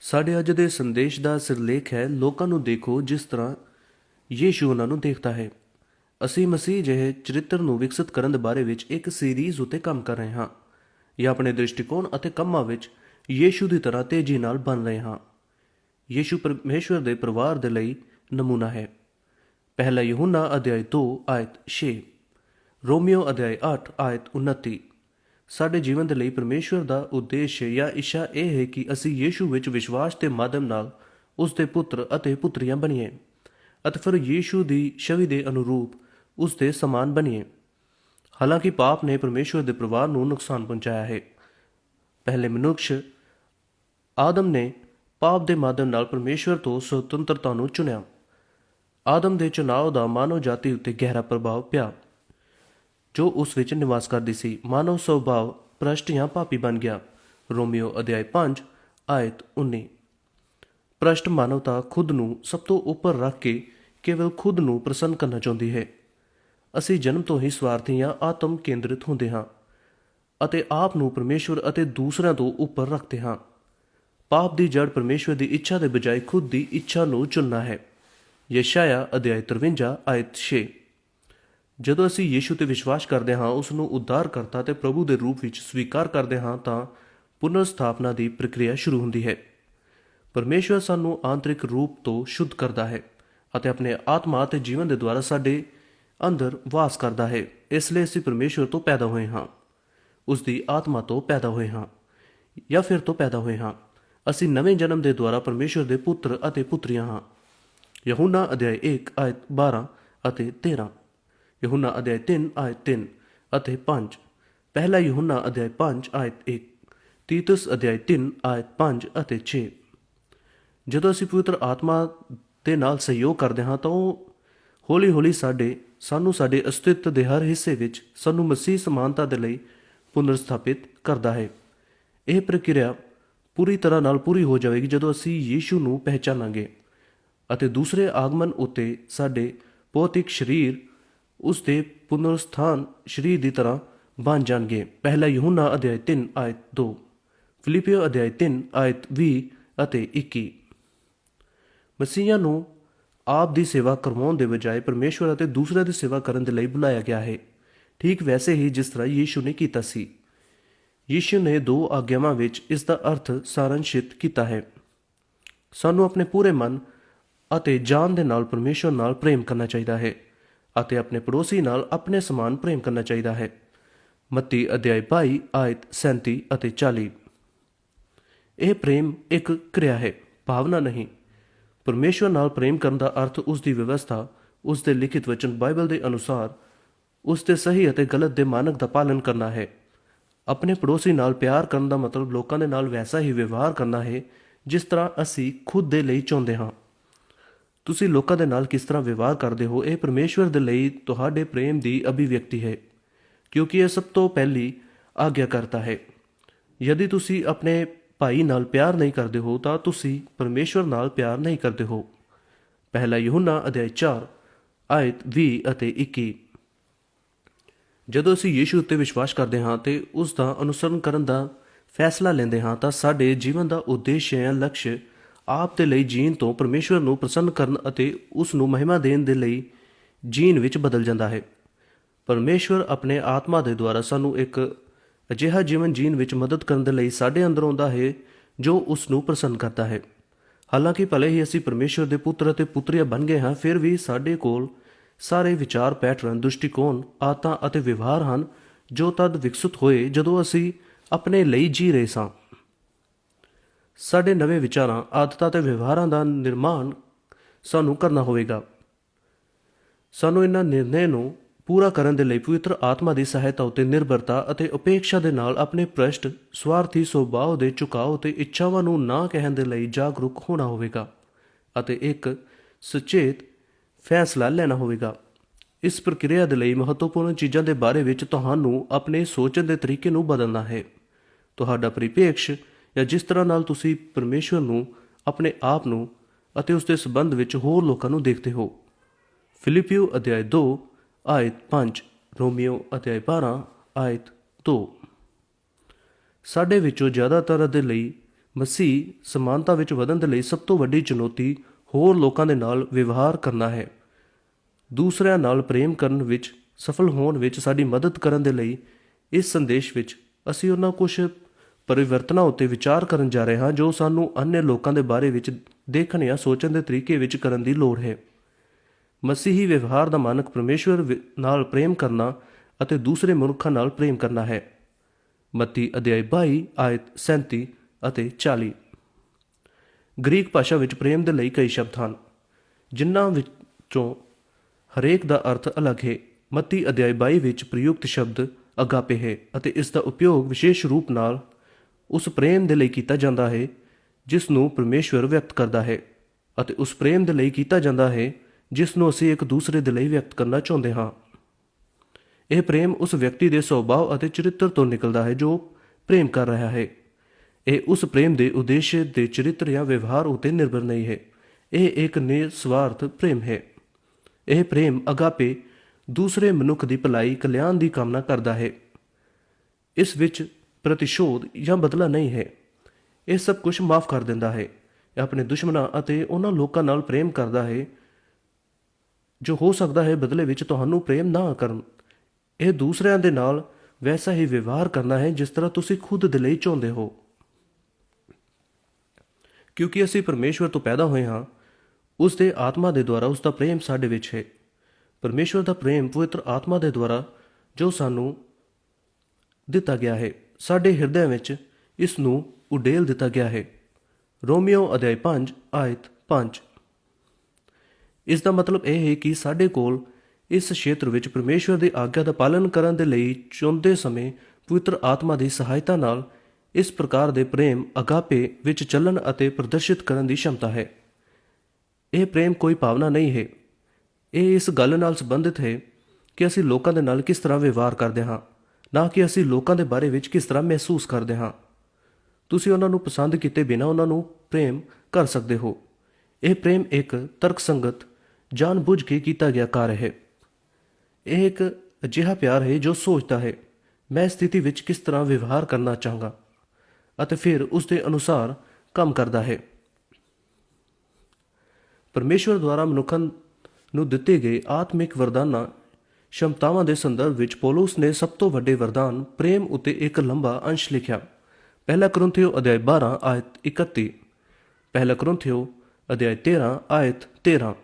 ਸਾਡੇ ਅੱਜ ਦੇ ਸੰਦੇਸ਼ ਦਾ ਸਿਰਲੇਖ ਹੈ, ਲੋਕਾਂ ਨੂੰ ਦੇਖੋ ਜਿਸ ਤਰ੍ਹਾਂ ਯੀਸ਼ੂ ਉਹਨਾਂ ਨੂੰ ਦੇਖਦਾ ਹੈ। ਅਸੀਂ ਮਸੀਹ ਜਿਹੇ ਚਰਿੱਤਰ ਨੂੰ ਵਿਕਸਿਤ ਕਰਨ ਦੇ ਬਾਰੇ ਵਿੱਚ ਇੱਕ ਸੀਰੀਜ਼ ਉਤੇ ਕੰਮ ਕਰ ਰਹੇ ਹਾਂ ਜਾਂ ਆਪਣੇ ਦ੍ਰਿਸ਼ਟੀਕੋਣ ਅਤੇ ਕੰਮਾਂ ਵਿੱਚ ਯੀਸ਼ੂ ਦੀ ਤਰ੍ਹਾਂ ਤੇਜ਼ੀ ਨਾਲ ਬਣ ਰਹੇ ਹਾਂ। ਯੀਸ਼ੂ ਪਰਮੇਸ਼ਵਰ ਦੇ ਪਰਿਵਾਰ ਦੇ ਲਈ ਨਮੂਨਾ ਹੈ। ਪਹਿਲਾ ਯਹੂਨਾ ਅਧਿਆਇ 2 ਆਇਤ 6 ਰੋਮੀਓ ਅਧਿਆਇ 8 ਆਇਤ 29 ਸਾਡੇ ਜੀਵਨ ਦੇ ਲਈ ਪਰਮੇਸ਼ਵਰ ਦਾ ਉਦੇਸ਼ ਜਾਂ ਇੱਛਾ ਇਹ ਹੈ ਕਿ ਅਸੀਂ ਯੀਸ਼ੂ ਵਿੱਚ ਵਿਸ਼ਵਾਸ ਦੇ ਮਾਧਿਅਮ ਨਾਲ ਉਸ ਦੇ ਪੁੱਤਰ ਅਤੇ ਪੁੱਤਰੀਆਂ ਬਣੀਏ ਅਤੇ ਫਿਰ ਯੀਸ਼ੂ ਦੀ ਛਵੀ ਦੇ ਅਨੁਰੂਪ ਉਸ ਦੇ ਸਮਾਨ ਬਣੀਏ। ਹਾਲਾਂਕਿ ਪਾਪ ਨੇ ਪਰਮੇਸ਼ਵਰ ਦੇ ਪਰਿਵਾਰ ਨੂੰ ਨੁਕਸਾਨ ਪਹੁੰਚਾਇਆ ਹੈ। ਪਹਿਲੇ ਮਨੁੱਖ ਆਦਮ ਨੇ ਪਾਪ ਦੇ ਮਾਧਿਅਮ ਨਾਲ ਪਰਮੇਸ਼ਵਰ ਤੋਂ ਸੁਤੰਤਰਤਾ ਨੂੰ ਚੁਣਿਆ। ਆਦਮ ਦੇ ਚੁਣਾਵ ਦਾ ਮਾਨਵ ਜਾਤੀ ਉੱਤੇ ਗਹਿਰਾ ਪ੍ਰਭਾਵ ਪਿਆ। ਜੋ ਉਸ ਵਿੱਚ ਨਿਵਾਸ ਕਰਦੀ ਸੀ, ਮਾਨਵ ਸੁਭਾਅ ਭ੍ਰਸ਼ਟ ਜਾਂ ਪਾਪੀ ਬਣ ਗਿਆ। ਰੋਮੀਓ ਅਧਿਆਇ 5 ਆਇਤ 19 ਭ੍ਰਸ਼ਟ ਮਾਨਵਤਾ ਖੁਦ ਨੂੰ ਸਭ ਤੋਂ ਉੱਪਰ ਰੱਖ ਕੇ ਕੇਵਲ ਖੁਦ ਨੂੰ ਪ੍ਰਸੰਨ ਕਰਨਾ ਚਾਹੁੰਦੀ ਹੈ। ਅਸੀਂ ਜਨਮ ਤੋਂ ਹੀ ਸਵਾਰਥੀ ਜਾਂ ਆਤਮ ਕੇਂਦਰਿਤ ਹੁੰਦੇ ਹਾਂ ਅਤੇ ਆਪ ਨੂੰ ਪਰਮੇਸ਼ਵਰ ਅਤੇ ਦੂਸਰਿਆਂ ਤੋਂ ਉੱਪਰ ਰੱਖਦੇ ਹਾਂ। ਪਾਪ ਦੀ ਜੜ ਪਰਮੇਸ਼ਵਰ ਦੀ ਇੱਛਾ ਦੇ ਬਜਾਏ ਖੁਦ ਦੀ ਇੱਛਾ ਨੂੰ ਚੁਣਨਾ ਹੈ। ਯਸ਼ਾਇਆ ਅਧਿਆਇ 53 ਆਇਤ 6 ਜਦੋਂ ਅਸੀਂ ਯੀਸ਼ੂ ਤੇ ਵਿਸ਼ਵਾਸ ਕਰਦੇ ਹਾਂ, ਉਸ ਨੂੰ ਉद्धारਕਰਤਾ ਤੇ ਪ੍ਰਭੂ ਦੇ ਰੂਪ ਵਿੱਚ ਸਵੀਕਾਰ ਕਰਦੇ ਹਾਂ, ਤਾਂ ਪੁਨਰ ਸਥਾਪਨਾ ਦੀ ਪ੍ਰਕਿਰਿਆ ਸ਼ੁਰੂ ਹੁੰਦੀ ਹੈ। ਪਰਮੇਸ਼ਵਰ ਸਾਨੂੰ ਆਂਤਰਿਕ ਰੂਪ ਤੋਂ ਸ਼ੁੱਧ ਕਰਦਾ ਹੈ ਅਤੇ ਆਪਣੇ ਆਤਮਾ ਤੇ ਜੀਵਨ ਦੇ ਦੁਆਰਾ ਸਾਡੇ ਅੰਦਰ ਵਾਸ ਕਰਦਾ ਹੈ। ਇਸ ਲਈ ਅਸੀਂ ਪਰਮੇਸ਼ਵਰ ਤੋਂ ਪੈਦਾ ਹੋਏ ਹਾਂ। ਉਸ ਦੀ ਆਤਮਾ ਤੋਂ ਪੈਦਾ ਹੋਏ ਹਾਂ ਜਾਂ ਫਿਰ ਤੋਂ ਪੈਦਾ ਹੋਏ ਹਾਂ। ਅਸੀਂ ਨਵੇਂ ਜਨਮ ਦੇ ਦੁਆਰਾ ਪਰਮੇਸ਼ਵਰ ਦੇ ਪੁੱਤਰ ਅਤੇ ਪੁੱਤਰੀਆਂ ਹਾਂ। ਯਹੂਨਾ ਅਧਿਆਇ 1 ਆਇਤ 12 ਅਤੇ 13 ਯਹੂਨਾ ਅਧਿਆਇ 3 ਆਇਤ 3 ਅਤੇ 5 ਪਹਿਲਾ ਯਹੂਨਾ ਅਧਿਆਇ 5 ਆਇਤ 1 ਤੀਤਸ ਅਧਿਆਇ 3 ਆਇਤ 5 ਅਤੇ 6 ਜਦੋਂ ਅਸੀਂ ਪਵਿੱਤਰ ਆਤਮਾ ਦੇ ਨਾਲ ਸਹਿਯੋਗ ਕਰਦੇ ਹਾਂ ਤਾਂ ਉਹ ਹੌਲੀ-ਹੌਲੀ ਸਾਡੇ, ਸਾਨੂੰ ਸਾਡੇ ਅਸਤਿਤਵ ਦੇ ਹਰ ਹਿੱਸੇ ਵਿੱਚ ਸਾਨੂੰ ਮਸੀਹ ਸਮਾਨਤਾ ਦੇ ਲਈ ਪੁਨਰ ਸਥਾਪਿਤ ਕਰਦਾ ਹੈ। ਇਹ ਪ੍ਰਕਿਰਿਆ ਪੂਰੀ ਤਰ੍ਹਾਂ ਨਾਲ ਪੂਰੀ ਹੋ ਜਾਵੇਗੀ ਜਦੋਂ ਅਸੀਂ ਯੀਸ਼ੂ ਨੂੰ ਪਹਿਚਾਨਾਂਗੇ ਅਤੇ ਦੂਸਰੇ ਆਗਮਨ ਉਤੇ ਸਾਡੇ ਭੌਤਿਕ ਸਰੀਰ ਉਸ ਦੇ ਪੁਨਰਸਥਾਨ ਸਰੀਰ ਦੀ ਤਰ੍ਹਾਂ ਬਣ ਜਾਣਗੇ। ਪਹਿਲਾ ਯਹੂਨਾ ਅਧਿਆਇ 3 ਆਇਤ 2 ਫਿਲਿਪੀਓ ਅਧਿਆਇ 3 ਆਇਤ 20 ਅਤੇ 21 ਮਸੀਹਾਂ ਨੂੰ ਆਪ ਦੀ ਸੇਵਾ ਕਰਵਾਉਣ ਦੇ ਬਜਾਏ ਪਰਮੇਸ਼ਵਰ ਅਤੇ ਦੂਸਰਿਆਂ ਦੀ ਸੇਵਾ ਕਰਨ ਦੇ ਲਈ ਬੁਲਾਇਆ ਗਿਆ ਹੈ। ਠੀਕ ਵੈਸੇ ਹੀ ਜਿਸ ਤਰ੍ਹਾਂ ਯੀਸ਼ੂ ਨੇ ਕੀਤਾ ਸੀ। ਯੀਸ਼ੂ ਨੇ ਦੋ ਆਗਿਆਵਾਂ ਵਿੱਚ ਇਸ ਦਾ ਅਰਥ ਸਾਰਾਂਸ਼ਿਤ ਕੀਤਾ ਹੈ। ਸਾਨੂੰ ਆਪਣੇ ਪੂਰੇ ਮਨ ਅਤੇ ਜਾਨ ਦੇ ਨਾਲ ਪਰਮੇਸ਼ਵਰ ਨਾਲ ਪ੍ਰੇਮ ਕਰਨਾ ਚਾਹੀਦਾ ਹੈ। ਅਤੇ ਆਪਣੇ ਪੜੋਸੀ ਨਾਲ ਆਪਣੇ ਸਮਾਨ ਪ੍ਰੇਮ ਕਰਨਾ ਚਾਹੀਦਾ ਹੈ। ਮੱਤੀ ਅਧਿਆਇ 22 ਆਇਤ 37 ਅਤੇ 40 ਇਹ ਪ੍ਰੇਮ ਇੱਕ ਕਿਰਿਆ ਹੈ, ਭਾਵਨਾ ਨਹੀਂ। ਪਰਮੇਸ਼ਵਰ ਨਾਲ ਪ੍ਰੇਮ ਕਰਨ ਦਾ ਅਰਥ ਉਸ ਦੀ ਵਿਵਸਥਾ, ਉਸ ਦੇ ਲਿਖਿਤ ਵਚਨ ਬਾਈਬਲ ਦੇ ਅਨੁਸਾਰ, ਉਸ ਦੇ ਸਹੀ ਅਤੇ ਗਲਤ ਦੇ ਮਾਨਕ ਦਾ ਪਾਲਨ ਕਰਨਾ ਹੈ। ਆਪਣੇ ਪੜੋਸੀ ਨਾਲ ਪਿਆਰ ਕਰਨ ਦਾ ਮਤਲਬ ਲੋਕਾਂ ਦੇ ਨਾਲ ਵੈਸਾ ਹੀ ਵਿਵਹਾਰ ਕਰਨਾ ਹੈ, ਜਿਸ ਤਰ੍ਹਾਂ ਅਸੀਂ ਖੁਦ ਦੇ ਲਈ ਚਾਹੁੰਦੇ ਹਾਂ। ਤੁਸੀਂ ਲੋਕਾਂ ਦੇ ਨਾਲ ਕਿਸ ਤਰ੍ਹਾਂ ਵਿਵਹਾਰ ਕਰਦੇ ਹੋ? ਇਹ ਪਰਮੇਸ਼ਵਰ ਦੇ ਲਈ ਤੁਹਾਡੇ ਪ੍ਰੇਮ ਦੀ ਅਭਿਵਿਅਕਤੀ ਹੈ, ਕਿਉਂਕਿ ਇਹ ਸਭ ਤੋਂ ਪਹਿਲੀ ਆਗਿਆ ਕਰਤਾ ਹੈ। ਯਦि ਤੁਸੀਂ ਆਪਣੇ ਭਾਈ ਨਾਲ ਪਿਆਰ ਨਹੀਂ ਕਰਦੇ ਹੋ, ਤਾਂ ਤੁਸੀਂ ਪਰਮੇਸ਼ਵਰ ਨਾਲ ਪਿਆਰ ਨਹੀਂ ਕਰਦੇ ਹੋ। ਪਹਿਲਾ ਯਹੂਨਾ ਅਧਿਆਇ 4 ਆਇਤ 20 ਅਤੇ 21 ਜਦੋਂ ਅਸੀਂ ਯੀਸ਼ੂ ਉੱਤੇ ਵਿਸ਼ਵਾਸ ਕਰਦੇ ਹਾਂ ਤੇ ਉਸ ਦਾ ਅਨੁਸਰਨ ਕਰਨ ਦਾ ਫੈਸਲਾ ਲੈਂਦੇ ਹਾਂ, ਤਾਂ ਸਾਡੇ ਜੀਵਨ ਦਾ ਉਦੇਸ਼ ਜਾਂ ਲਕਸ਼ ਆਪ ਦੇ ਲਈ ਜੀਣ ਤੋਂ ਪਰਮੇਸ਼ਵਰ ਨੂੰ ਪ੍ਰਸੰਨ ਕਰਨ ਅਤੇ ਉਸ ਨੂੰ ਮਹਿਮਾ ਦੇਣ ਦੇ ਲਈ ਜੀਣ ਵਿੱਚ ਬਦਲ ਜਾਂਦਾ ਹੈ। ਪਰਮੇਸ਼ਵਰ ਆਪਣੇ ਆਤਮਾ ਦੇ ਦੁਆਰਾ ਸਾਨੂੰ ਇੱਕ ਅਜਿਹਾ ਜੀਵਨ ਜੀਣ ਵਿੱਚ ਮਦਦ ਕਰਨ ਦੇ ਲਈ ਸਾਡੇ ਅੰਦਰ ਆਉਂਦਾ ਹੈ, ਜੋ ਉਸ ਨੂੰ ਪ੍ਰਸੰਨ ਕਰਦਾ ਹੈ। ਹਾਲਾਂਕਿ ਭਲੇ ਹੀ ਅਸੀਂ ਪਰਮੇਸ਼ਵਰ ਦੇ ਪੁੱਤਰ ਅਤੇ ਪੁੱਤਰੀਆਂ ਬਣ ਗਏ ਹਾਂ, ਫਿਰ ਵੀ ਸਾਡੇ ਕੋਲ ਸਾਰੇ ਵਿਚਾਰ, ਪੈਟਰਨ, ਦ੍ਰਿਸ਼ਟੀਕੋਣ ਆਦਤਾਂ ਅਤੇ ਵਿਵਹਾਰ ਹਨ, ਜੋ ਤਦ ਵਿਕਸਿਤ ਹੋਏ ਜਦੋਂ ਅਸੀਂ ਆਪਣੇ ਲਈ ਜੀ ਰਹੇ ਸਾਂ। ਸਾਡੇ ਨਵੇਂ ਵਿਚਾਰਾਂ, ਆਦਤਾਂ ਤੇ ਵਿਵਹਾਰਾਂ ਦਾ ਨਿਰਮਾਣ ਸਾਨੂੰ ਕਰਨਾ ਹੋਵੇਗਾ। ਸਾਨੂੰ ਇਹਨਾਂ ਨਿਰਣੇ ਨੂੰ ਪੂਰਾ ਕਰਨ ਦੇ ਲਈ ਪਵਿੱਤਰ ਆਤਮਾ ਦੀ ਸਹਾਇਤਾ ਉਤੇ ਨਿਰਭਰਤਾ ਅਤੇ ਉਪੇક્ષਾ ਦੇ ਨਾਲ ਆਪਣੇ ਭ੍ਰਸ਼ਟ, ਸਵਾਰਥੀ ਸੁਭਾਅ ਦੇ ਝੁਕਾਅ ਤੇ ਇੱਛਾਵਾਂ ਨੂੰ ਨਾ ਕਹਿਣ ਦੇ ਲਈ ਜਾਗਰੂਕ ਹੋਣਾ ਹੋਵੇਗਾ ਅਤੇ ਇੱਕ ਸੁਚੇਤ ਫੈਸਲਾ ਲੈਣਾ ਹੋਵੇਗਾ। ਇਸ ਪ੍ਰਕਿਰਿਆ ਦੇ ਲਈ ਮਹੱਤਵਪੂਰਨ ਚੀਜ਼ਾਂ ਦੇ ਬਾਰੇ ਵਿੱਚ ਤੁਹਾਨੂੰ ਆਪਣੇ ਸੋਚਣ ਦੇ ਤਰੀਕੇ ਨੂੰ ਬਦਲਣਾ ਹੈ। ਤੁਹਾਡਾ ਪਰਿਪੇਕਸ਼ ਜਾਂ ਜਿਸ ਤਰ੍ਹਾਂ ਨਾਲ ਤੁਸੀਂ ਪਰਮੇਸ਼ਵਰ ਨੂੰ, ਆਪਣੇ ਆਪ ਨੂੰ ਅਤੇ ਉਸ ਦੇ ਸੰਬੰਧ ਵਿੱਚ ਹੋਰ ਲੋਕਾਂ ਨੂੰ ਦੇਖਦੇ ਹੋ। ਫਿਲਿਪੀਓ ਅਧਿਆਇ 2 ਆਇਤ 5 ਰੋਮੀਓ ਅਧਿਆਇ 12 ਆਇਤ 2 ਸਾਡੇ ਵਿੱਚੋਂ ਜ਼ਿਆਦਾਤਰ ਦੇ ਲਈ ਮਸੀਹ ਸਮਾਨਤਾ ਵਿੱਚ ਵਧਣ ਦੇ ਲਈ ਸਭ ਤੋਂ ਵੱਡੀ ਚੁਣੌਤੀ ਹੋਰ ਲੋਕਾਂ ਦੇ ਨਾਲ ਵਿਵਹਾਰ ਕਰਨਾ ਹੈ। ਦੂਸਰਿਆਂ ਨਾਲ ਪ੍ਰੇਮ ਕਰਨ ਵਿੱਚ, ਸਫਲ ਹੋਣ ਵਿੱਚ ਸਾਡੀ ਮਦਦ ਕਰਨ ਦੇ ਲਈ ਇਸ ਸੰਦੇਸ਼ ਵਿੱਚ ਅਸੀਂ ਉਹਨਾਂ ਕੁਝ ਪਰਿਵਰਤਨਾਂ ਉੱਤੇ ਵਿਚਾਰ ਕਰਨ ਜਾ ਰਹੇ ਹਾਂ, ਜੋ ਸਾਨੂੰ ਅੰਨੇ ਲੋਕਾਂ ਦੇ ਬਾਰੇ ਵਿੱਚ ਦੇਖਣ ਜਾਂ ਸੋਚਣ ਦੇ ਤਰੀਕੇ ਵਿੱਚ ਕਰਨ ਦੀ ਲੋੜ ਹੈ। ਮਸੀਹੀ ਵਿਵਹਾਰ ਦਾ ਮਾਨਕ ਪਰਮੇਸ਼ਵਰ ਨਾਲ ਪ੍ਰੇਮ ਕਰਨਾ ਅਤੇ ਦੂਸਰੇ ਮਨੁੱਖਾਂ ਨਾਲ ਪ੍ਰੇਮ ਕਰਨਾ ਹੈ। ਮਤੀ ਅਧਿਆਇ 22 ਆਇਤ 37 ਅਤੇ 40 ਗ੍ਰੀਕ ਭਾਸ਼ਾ ਵਿੱਚ ਪ੍ਰੇਮ ਦੇ ਲਈ ਕਈ ਸ਼ਬਦ ਹਨ, ਜਿਨ੍ਹਾਂ ਵਿੱਚੋਂ ਹਰੇਕ ਦਾ ਅਰਥ ਅਲੱਗ ਹੈ। ਮਤੀ ਅਧਿਆਇ 22 ਵਿੱਚ ਪ੍ਰਯੁਕਤ ਸ਼ਬਦ ਅਗਾਪੇ ਹੈ ਅਤੇ ਇਸ ਦਾ ਉਪਯੋਗ ਵਿਸ਼ੇਸ਼ ਰੂਪ ਨਾਲ ਉਸ ਪ੍ਰੇਮ ਦੇ ਲਈ ਕੀਤਾ ਜਾਂਦਾ ਹੈ, ਜਿਸ ਨੂੰ ਪਰਮੇਸ਼ਵਰ ਵਿਅਕਤ ਕਰਦਾ ਹੈ ਅਤੇ ਉਸ ਪ੍ਰੇਮ ਦੇ ਲਈ ਕੀਤਾ ਜਾਂਦਾ ਹੈ, ਜਿਸ ਨੂੰ ਅਸੀਂ ਇੱਕ ਦੂਸਰੇ ਦੇ ਲਈ ਵਿਅਕਤ ਕਰਨਾ ਚਾਹੁੰਦੇ ਹਾਂ। ਇਹ ਪ੍ਰੇਮ ਉਸ ਵਿਅਕਤੀ ਦੇ ਸੁਭਾਅ ਅਤੇ ਚਰਿੱਤਰ ਤੋਂ ਨਿਕਲਦਾ ਹੈ ਜੋ ਪ੍ਰੇਮ ਕਰ ਰਿਹਾ ਹੈ। ਇਹ ਉਸ ਪ੍ਰੇਮ ਦੇ ਉਦੇਸ਼ ਦੇ ਚਰਿੱਤਰ ਜਾਂ ਵਿਵਹਾਰ ਉਤੇ ਨਿਰਭਰ ਨਹੀਂ ਹੈ। ਇਹ ਇੱਕ ਨਿਸਵਾਰਥ ਪ੍ਰੇਮ ਹੈ। ਇਹ ਪ੍ਰੇਮ ਅਗਾਪੇ ਦੂਸਰੇ ਮਨੁੱਖ ਦੀ ਭਲਾਈ, ਕਲਿਆਣ ਦੀ ਕਾਮਨਾ ਕਰਦਾ ਹੈ। ਇਸ ਵਿੱਚ ਪ੍ਰਤੀਸ਼ੋਧ ਜਾਂ ਬਦਲਾ ਨਹੀਂ ਹੈ। ਇਹ ਸਭ ਕੁਝ ਮਾਫ ਕਰ ਦਿੰਦਾ ਹੈ। ਇਹ ਆਪਣੇ ਦੁਸ਼ਮਣਾਂ ਅਤੇ ਉਹਨਾਂ ਲੋਕਾਂ ਨਾਲ ਪ੍ਰੇਮ ਕਰਦਾ ਹੈ। ਜੋ ਹੋ ਸਕਦਾ ਹੈ ਬਦਲੇ ਵਿੱਚ ਤੁਹਾਨੂੰ ਪ੍ਰੇਮ ਨਾ ਕਰਨ। ਇਹ ਦੂਸਰਿਆਂ ਦੇ ਨਾਲ ਵੈਸਾ ਹੀ ਵਿਵਹਾਰ ਕਰਨਾ ਹੈ ਜਿਸ ਤਰ੍ਹਾਂ ਤੁਸੀਂ ਖੁਦ ਦੇ ਲਈ ਚਾਹੁੰਦੇ ਹੋ। ਕਿਉਂਕਿ ਅਸੀਂ ਪਰਮੇਸ਼ਵਰ ਤੋਂ ਪੈਦਾ ਹੋਏ ਹਾਂ, ਉਸ ਦੇ ਆਤਮਾ ਦੇ ਦੁਆਰਾ ਉਸ ਦਾ ਪ੍ਰੇਮ ਸਾਡੇ ਵਿੱਚ ਹੈ। ਪਰਮੇਸ਼ਵਰ ਦਾ ਪ੍ਰੇਮ ਪਵਿੱਤਰ ਆਤਮਾ ਦੇ ਦੁਆਰਾ ਜੋ ਸਾਨੂੰ ਦਿੱਤਾ ਗਿਆ ਹੈ। ਸਾਡੇ ਹਿਰਦਿਆਂ ਵਿੱਚ ਇਸ ਨੂੰ ਉਡੇਲ ਦਿੱਤਾ ਗਿਆ ਹੈ। ਰੋਮੀਓ ਅਧਿਆਇ 5 ਆਇਤ 5 ਇਸ ਦਾ ਮਤਲਬ ਇਹ ਹੈ ਕਿ ਸਾਡੇ ਕੋਲ ਇਸ ਖੇਤਰ ਵਿੱਚ ਪਰਮੇਸ਼ਵਰ ਦੀ ਆਗਿਆ ਦਾ ਪਾਲਨ ਕਰਨ ਦੇ ਲਈ ਚੁਣਦੇ ਸਮੇਂ ਪਵਿੱਤਰ ਆਤਮਾ ਦੀ ਸਹਾਇਤਾ ਨਾਲ ਇਸ ਪ੍ਰਕਾਰ ਦੇ ਪ੍ਰੇਮ ਅਗਾਪੇ ਵਿੱਚ ਚੱਲਣ ਅਤੇ ਪ੍ਰਦਰਸ਼ਿਤ ਕਰਨ ਦੀ ਸ਼ਮਤਾ ਹੈ। ਇਹ ਪ੍ਰੇਮ ਕੋਈ ਭਾਵਨਾ ਨਹੀਂ ਹੈ। ਇਹ ਇਸ ਗੱਲ ਨਾਲ ਸੰਬੰਧਿਤ ਹੈ ਕਿ ਅਸੀਂ ਲੋਕਾਂ ਦੇ ਨਾਲ ਕਿਸ ਤਰ੍ਹਾਂ ਵਿਵਹਾਰ ਕਰਦੇ ਹਾਂ। ਨਾ ਕਿ ਅਸੀਂ ਲੋਕਾਂ ਦੇ ਬਾਰੇ ਵਿੱਚ ਕਿਸ ਤਰ੍ਹਾਂ ਮਹਿਸੂਸ ਕਰਦੇ ਹਾਂ। ਤੁਸੀਂ ਉਹਨਾਂ ਨੂੰ ਪਸੰਦ ਕੀਤੇ ਬਿਨਾਂ ਉਹਨਾਂ ਨੂੰ ਪ੍ਰੇਮ ਕਰ ਸਕਦੇ ਹੋ। ਇਹ ਪ੍ਰੇਮ ਇੱਕ ਤਰਕਸੰਗਤ, ਜਾਣਬੁੱਝ ਕੇ ਕੀਤਾ ਗਿਆ ਕਾਰ ਹੈ। ਇਹ ਇੱਕ ਅਜਿਹਾ ਪਿਆਰ ਹੈ ਜੋ ਸੋਚਦਾ ਹੈ, ਮੈਂ ਸਥਿਤੀ ਵਿੱਚ ਕਿਸ ਤਰ੍ਹਾਂ ਵਿਵਹਾਰ ਕਰਨਾ ਚਾਹਾਂਗਾ? ਅਤੇ ਫਿਰ ਉਸ ਦੇ ਅਨੁਸਾਰ ਕੰਮ ਕਰਦਾ ਹੈ। ਪਰਮੇਸ਼ਵਰ ਦੁਆਰਾ ਮਨੁੱਖਾਂ ਨੂੰ ਦਿੱਤੇ ਗਏ ਆਤਮਿਕ ਵਰਦਾਨਾਂ ਸ਼ਮਤਾਵਾਂ ਦੇ ਸੰਦਰਭ ਵਿੱਚ ਪੌਲਸ ਨੇ ਸਭ ਤੋਂ ਵੱਡੇ ਵਰਦਾਨ ਪ੍ਰੇਮ ਉਤੇ ਇੱਕ ਲੰਬਾ ਅੰਸ਼ ਲਿਖਿਆ। ਪਹਿਲਾ ਕਰੰਥਿਓ ਅਧਿਆਇ 12 ਆਇਤ 31 ਪਹਿਲਾ ਕਰੰਥਿਓ ਅਧਿਆਇ 13 ਆਇਤ 13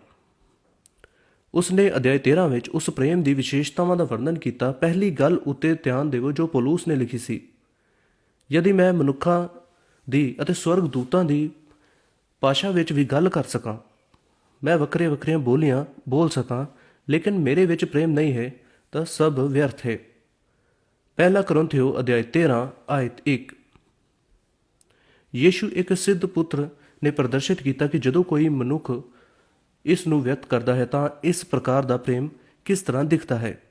ਉਸਨੇ ਅਧਿਆਇ 13 ਵਿੱਚ ਉਸ ਪ੍ਰੇਮ ਦੀ ਵਿਸ਼ੇਸ਼ਤਾਵਾਂ ਦਾ ਵਰਣਨ ਕੀਤਾ। ਪਹਿਲੀ ਗੱਲ ਉਤੇ ਧਿਆਨ ਦਿਵੋ ਜੋ ਪੌਲਸ ਨੇ ਲਿਖੀ ਸੀ। ਯਦि ਮੈਂ ਮਨੁੱਖਾਂ ਦੀ ਅਤੇ ਸਵਰਗ ਦੂਤਾਂ ਦੀ ਭਾਸ਼ਾ ਵਿੱਚ ਵੀ ਗੱਲ ਕਰ ਸਕਾਂ, ਮੈਂ ਵੱਖਰੇ ਵੱਖਰੀਆਂ ਬੋਲੀਆਂ ਬੋਲ ਸਕਾਂ ਲੇਕਿਨ ਮੇਰੇ ਵਿੱਚ ਪ੍ਰੇਮ ਨਹੀਂ ਹੈ, ਤਾਂ ਸਭ ਵਿਅਰਥ ਹੈ। ਪਹਿਲਾ ਕਰੰਥਿਓ ਅਧਿਆਇ 13 ਆਇਤ 1 ਯੀਸ਼ੂ ਇੱਕ ਸਿੱਧ ਪੁੱਤਰ ਨੇ ਪ੍ਰਦਰਸ਼ਿਤ ਕੀਤਾ ਕਿ ਜਦੋਂ ਕੋਈ ਮਨੁੱਖ ਇਸ ਨੂੰ ਵਿਅਕਤ ਕਰਦਾ ਹੈ, ਤਾਂ ਇਸ ਪ੍ਰਕਾਰ ਦਾ ਪ੍ਰੇਮ ਕਿਸ ਤਰ੍ਹਾਂ ਦਿਖਦਾ ਹੈ?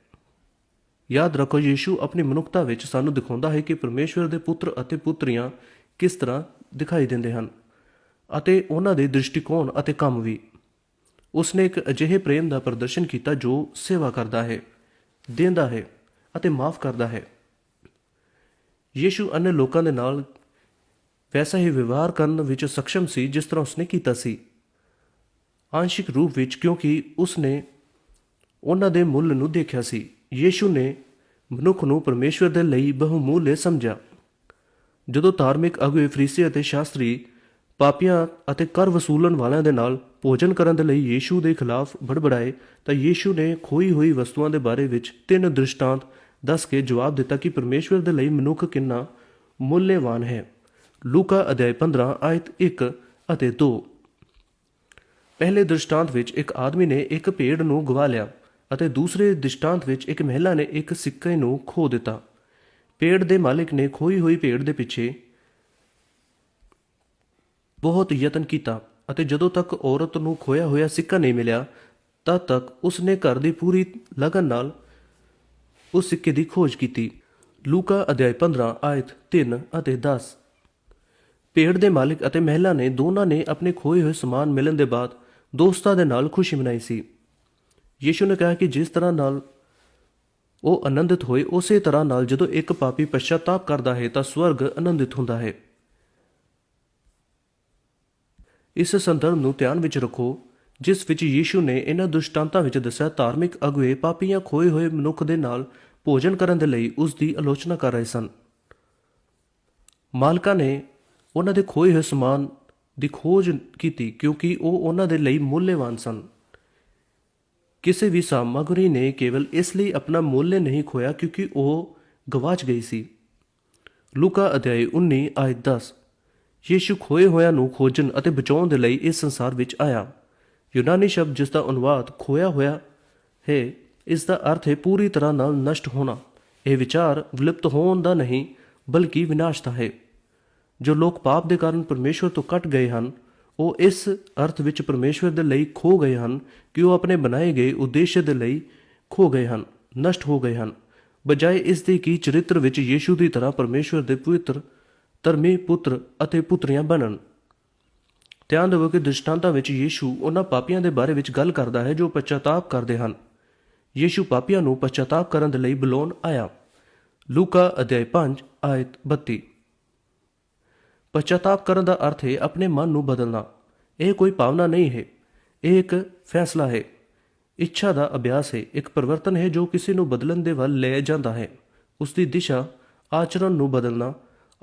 ਯਾਦ ਰੱਖੋ, ਯੀਸ਼ੂ ਆਪਣੀ ਮਨੁੱਖਤਾ ਵਿੱਚ ਸਾਨੂੰ ਦਿਖਾਉਂਦਾ ਹੈ ਕਿ ਪਰਮੇਸ਼ਵਰ ਦੇ ਪੁੱਤਰ ਅਤੇ ਪੁੱਤਰੀਆਂ ਕਿਸ ਤਰ੍ਹਾਂ ਦਿਖਾਈ ਦਿੰਦੇ ਹਨ ਅਤੇ ਉਹਨਾਂ ਦੇ ਦ੍ਰਿਸ਼ਟੀਕੋਣ ਅਤੇ ਕੰਮ ਵੀ। ਉਸਨੇ ਇੱਕ ਅਜਿਹੇ ਪ੍ਰੇਮ ਦਾ ਪ੍ਰਦਰਸ਼ਨ ਕੀਤਾ ਜੋ ਸੇਵਾ ਕਰਦਾ ਹੈ, ਦਿੰਦਾ ਹੈ ਅਤੇ ਮਾਫ ਕਰਦਾ ਹੈ। ਯੀਸ਼ੂ ਅਨੇ ਲੋਕਾਂ ਦੇ ਨਾਲ ਵੈਸਾ ਹੀ ਵਿਵਹਾਰ ਕਰਨ ਵਿੱਚ ਸક્ષਮ ਸੀ, ਜਿਸ ਤਰ੍ਹਾਂ ਉਸਨੇ ਕੀਤਾ ਸੀ। ਆਂਸ਼ਿਕ ਰੂਪ ਵਿੱਚ ਕਿਉਂਕਿ ਉਸਨੇ ਉਹਨਾਂ ਦੇ ਮੁੱਲ ਨੂੰ ਦੇਖਿਆ ਸੀ, ਯੀਸ਼ੂ ਨੇ ਮਨੁੱਖ ਨੂੰ ਪਰਮੇਸ਼ਵਰ ਦੇ ਲਈ ਬਹੁਮੂਲੇ ਸਮਝਿਆ। ਜਦੋਂ ਧਾਰਮਿਕ ਅਗਵੇ ਫਰੀਸੀ ਅਤੇ ਸ਼ਾਸਤਰੀ ਪਾਪੀਆਂ ਅਤੇ ਕਰ ਵਸੂਲਣ ਵਾਲਿਆਂ ਦੇ ਨਾਲ ਭੋਜਨ ਕਰਨ ਦੇ ਲਈ ਯੀਸ਼ੂ ਦੇ ਖਿਲਾਫ ਬੜਬੜਾਏ, ਤਾਂ ਯੀਸ਼ੂ ਨੇ ਖੋਈ ਹੋਈ ਵਸਤੂਆਂ ਦੇ ਬਾਰੇ ਵਿੱਚ ਤਿੰਨ ਦ੍ਰਿਸ਼ਟਾਂਤ ਦੱਸ ਕੇ ਜਵਾਬ ਦਿੱਤਾ ਕਿ ਪਰਮੇਸ਼ਵਰ ਦੇ ਲਈ ਮਨੁੱਖ ਕਿੰਨਾ ਮੁੱਲਵਾਨ ਹੈ। ਲੂਕਾ ਅਧਿਆਇ 15 ਆਇਤ 1 ਅਤੇ 2 ਪਹਿਲੇ ਦ੍ਰਿਸ਼ਟਾਂਤ ਵਿੱਚ ਇੱਕ ਆਦਮੀ ਨੇ ਇੱਕ ਭੇਡ ਨੂੰ ਗਵਾ ਲਿਆ ਅਤੇ ਦੂਸਰੇ ਦ੍ਰਿਸ਼ਟਾਂਤ ਵਿੱਚ ਇੱਕ ਮਹਿਲਾ ਨੇ ਇੱਕ ਸਿੱਕੇ ਨੂੰ ਖੋ ਦਿੱਤਾ। ਭੇਡ ਦੇ ਮਾਲਕ ਨੇ ਖੋਈ ਹੋਈ ਭੇਡ ਦੇ ਪਿੱਛੇ ਬਹੁਤ ਯਤਨ ਕੀਤਾ। ਅਤੇ ਜਦੋਂ ਤੱਕ ਔਰਤ ਨੂੰ ਖੋਇਆ ਹੋਇਆ ਸਿੱਕਾ ਨਹੀਂ ਮਿਲਿਆ ਤਦ ਤੱਕ ਉਸਨੇ ਘਰ ਦੀ ਪੂਰੀ ਲਗਨ ਨਾਲ ਉਸ ਸਿੱਕੇ ਦੀ ਖੋਜ ਕੀਤੀ। ਲੂਕਾ ਅਧਿਆਇ 15 ਆਇਤ 3 ਅਤੇ 10 ਪੇੜ ਦੇ ਮਾਲਕ ਅਤੇ ਮਹਿਲਾ ਨੇ ਦੋਨਾਂ ਨੇ ਆਪਣੇ ਖੋਏ ਹੋਏ ਸਮਾਨ ਮਿਲਣ ਦੇ ਬਾਅਦ ਦੋਸਤਾਂ ਦੇ ਨਾਲ ਖੁਸ਼ੀ ਮਨਾਈ ਸੀ। ਯੀਸ਼ੂ ਨੇ ਕਿਹਾ ਕਿ ਜਿਸ ਤਰ੍ਹਾਂ ਨਾਲ ਉਹ ਆਨੰਦਿਤ ਹੋਏ, ਉਸੇ ਤਰ੍ਹਾਂ ਨਾਲ ਜਦੋਂ ਇੱਕ ਪਾਪੀ ਪਛਤਾਤਾਪ ਕਰਦਾ ਹੈ, ਤਾਂ ਸਵਰਗ ਆਨੰਦਿਤ ਹੁੰਦਾ ਹੈ। ਇਸ ਸੰਦਰਭ ਨੂੰ ਧਿਆਨ ਵਿੱਚ ਰੱਖੋ, ਜਿਸ ਵਿੱਚ ਯੀਸ਼ੂ ਨੇ ਇਹਨਾਂ ਦੁਸ਼ਟਾਂਤਾਂ ਵਿੱਚ ਦੱਸਿਆ, ਧਾਰਮਿਕ ਅਗਵੇ ਪਾਪੀਆਂ ਖੋਏ ਹੋਏ ਮਨੁੱਖ ਦੇ ਨਾਲ ਭੋਜਨ ਕਰਨ ਦੇ ਲਈ ਉਸ ਦੀ ਆਲੋਚਨਾ ਕਰ ਰਹੇ ਸਨ। ਮਾਲਕਾਂ ਨੇ ਉਹਨਾਂ ਦੇ ਖੋਏ ਹੋਏ ਸਮਾਨ ਦੀ ਖੋਜ ਕੀਤੀ ਕਿਉਂਕਿ ਉਹ ਉਹਨਾਂ ਦੇ ਲਈ ਮੁੱਲਵਾਨ ਸਨ। ਕਿਸੇ ਵੀ ਸਾਮੱਗਰੀ ਨੇ ਕੇਵਲ ਇਸ ਲਈ ਆਪਣਾ ਮੁੱਲ ਨਹੀਂ ਖੋਇਆ ਕਿਉਂਕਿ ਉਹ ਗਵਾਚ ਗਈ ਸੀ। ਲੂਕਾ ਅਧਿਆਇ 19 ਆਇਤ 10 ਯੀਸ਼ੂ ਖੋਏ ਹੋਇਆਂ ਨੂੰ ਖੋਜਣ ਅਤੇ ਬਚਾਉਣ ਦੇ ਲਈ ਇਸ ਸੰਸਾਰ ਵਿੱਚ ਆਇਆ। ਯੂਨਾਨੀ ਸ਼ਬਦ ਜਿਸ ਦਾ ਅਨੁਵਾਦ ਖੋਇਆ ਹੋਇਆ, ਹੈ, ਇਸ ਦਾ ਅਰਥ ਹੈ ਪੂਰੀ ਤਰ੍ਹਾਂ ਨਾਲ ਨਸ਼ਟ ਹੋਣਾ। ਇਹ ਵਿਚਾਰ ਵਿਲੁਪਤ ਹੋਣ ਦਾ ਨਹੀਂ, ਬਲਕਿ ਵਿਨਾਸ਼ ਦਾ ਹੈ। ਜੋ ਲੋਕ ਪਾਪ ਦੇ ਕਾਰਨ ਪਰਮੇਸ਼ਵਰ ਤੋਂ ਕੱਟ ਗਏ ਹਨ, ਉਹ ਇਸ ਅਰਥ ਵਿੱਚ ਪਰਮੇਸ਼ਵਰ ਦੇ ਲਈ ਖੋ ਗਏ ਹਨ ਕਿ ਉਹ ਆਪਣੇ ਬਣਾਏ ਗਏ ਉਦੇਸ਼ ਦੇ ਲਈ ਖੋ ਗਏ ਹਨ, ਨਸ਼ਟ ਹੋ ਗਏ ਹਨ। ਬਜਾਏ ਇਸ ਦੇ ਕਿ ਚਰਿੱਤਰ ਵਿੱਚ ਯੀਸ਼ੂ ਦੀ ਤਰ੍ਹਾਂ ਪਰਮੇਸ਼ਵਰ ਦੇ ਪਵਿੱਤਰ ਧਰਮੀ ਪੁੱਤਰ ਅਤੇ ਪੁੱਤਰੀਆਂ ਬਣਨ। ਧਿਆਨ ਦਿਓ ਕਿ ਦ੍ਰਿਸ਼ਟਾਂਤਾਂ ਵਿੱਚ ਯੀਸ਼ੂ ਉਹਨਾਂ ਪਾਪੀਆਂ ਦੇ ਬਾਰੇ ਵਿੱਚ ਗੱਲ ਕਰਦਾ ਹੈ ਜੋ ਪਛਤਾਪ ਕਰਦੇ ਹਨ। ਯੀਸ਼ੂ ਪਾਪੀਆਂ ਨੂੰ ਪਛਤਾਪ ਕਰਨ ਦੇ ਲਈ ਬੁਲਾਉਣ ਆਇਆ। ਲੂਕਾ ਅਧਿਆਇ 5 ਆਇਤ 32 ਪਛਤਾਪ ਕਰਨ ਦਾ ਅਰਥ ਹੈ ਆਪਣੇ ਮਨ ਨੂੰ ਬਦਲਣਾ। ਇਹ ਕੋਈ ਭਾਵਨਾ ਨਹੀਂ ਹੈ। ਇਹ ਇੱਕ ਫੈਸਲਾ ਹੈ। ਇੱਛਾ ਦਾ ਅਭਿਆਸ ਹੈ। ਇੱਕ ਪਰਿਵਰਤਨ ਹੈ ਜੋ ਕਿਸੇ ਨੂੰ ਬਦਲਣ ਦੇ ਵੱਲ ਲੈ ਜਾਂਦਾ ਹੈ। ਉਸ ਦੀ ਦਿਸ਼ਾ, ਆਚਰਣ ਨੂੰ ਬਦਲਣਾ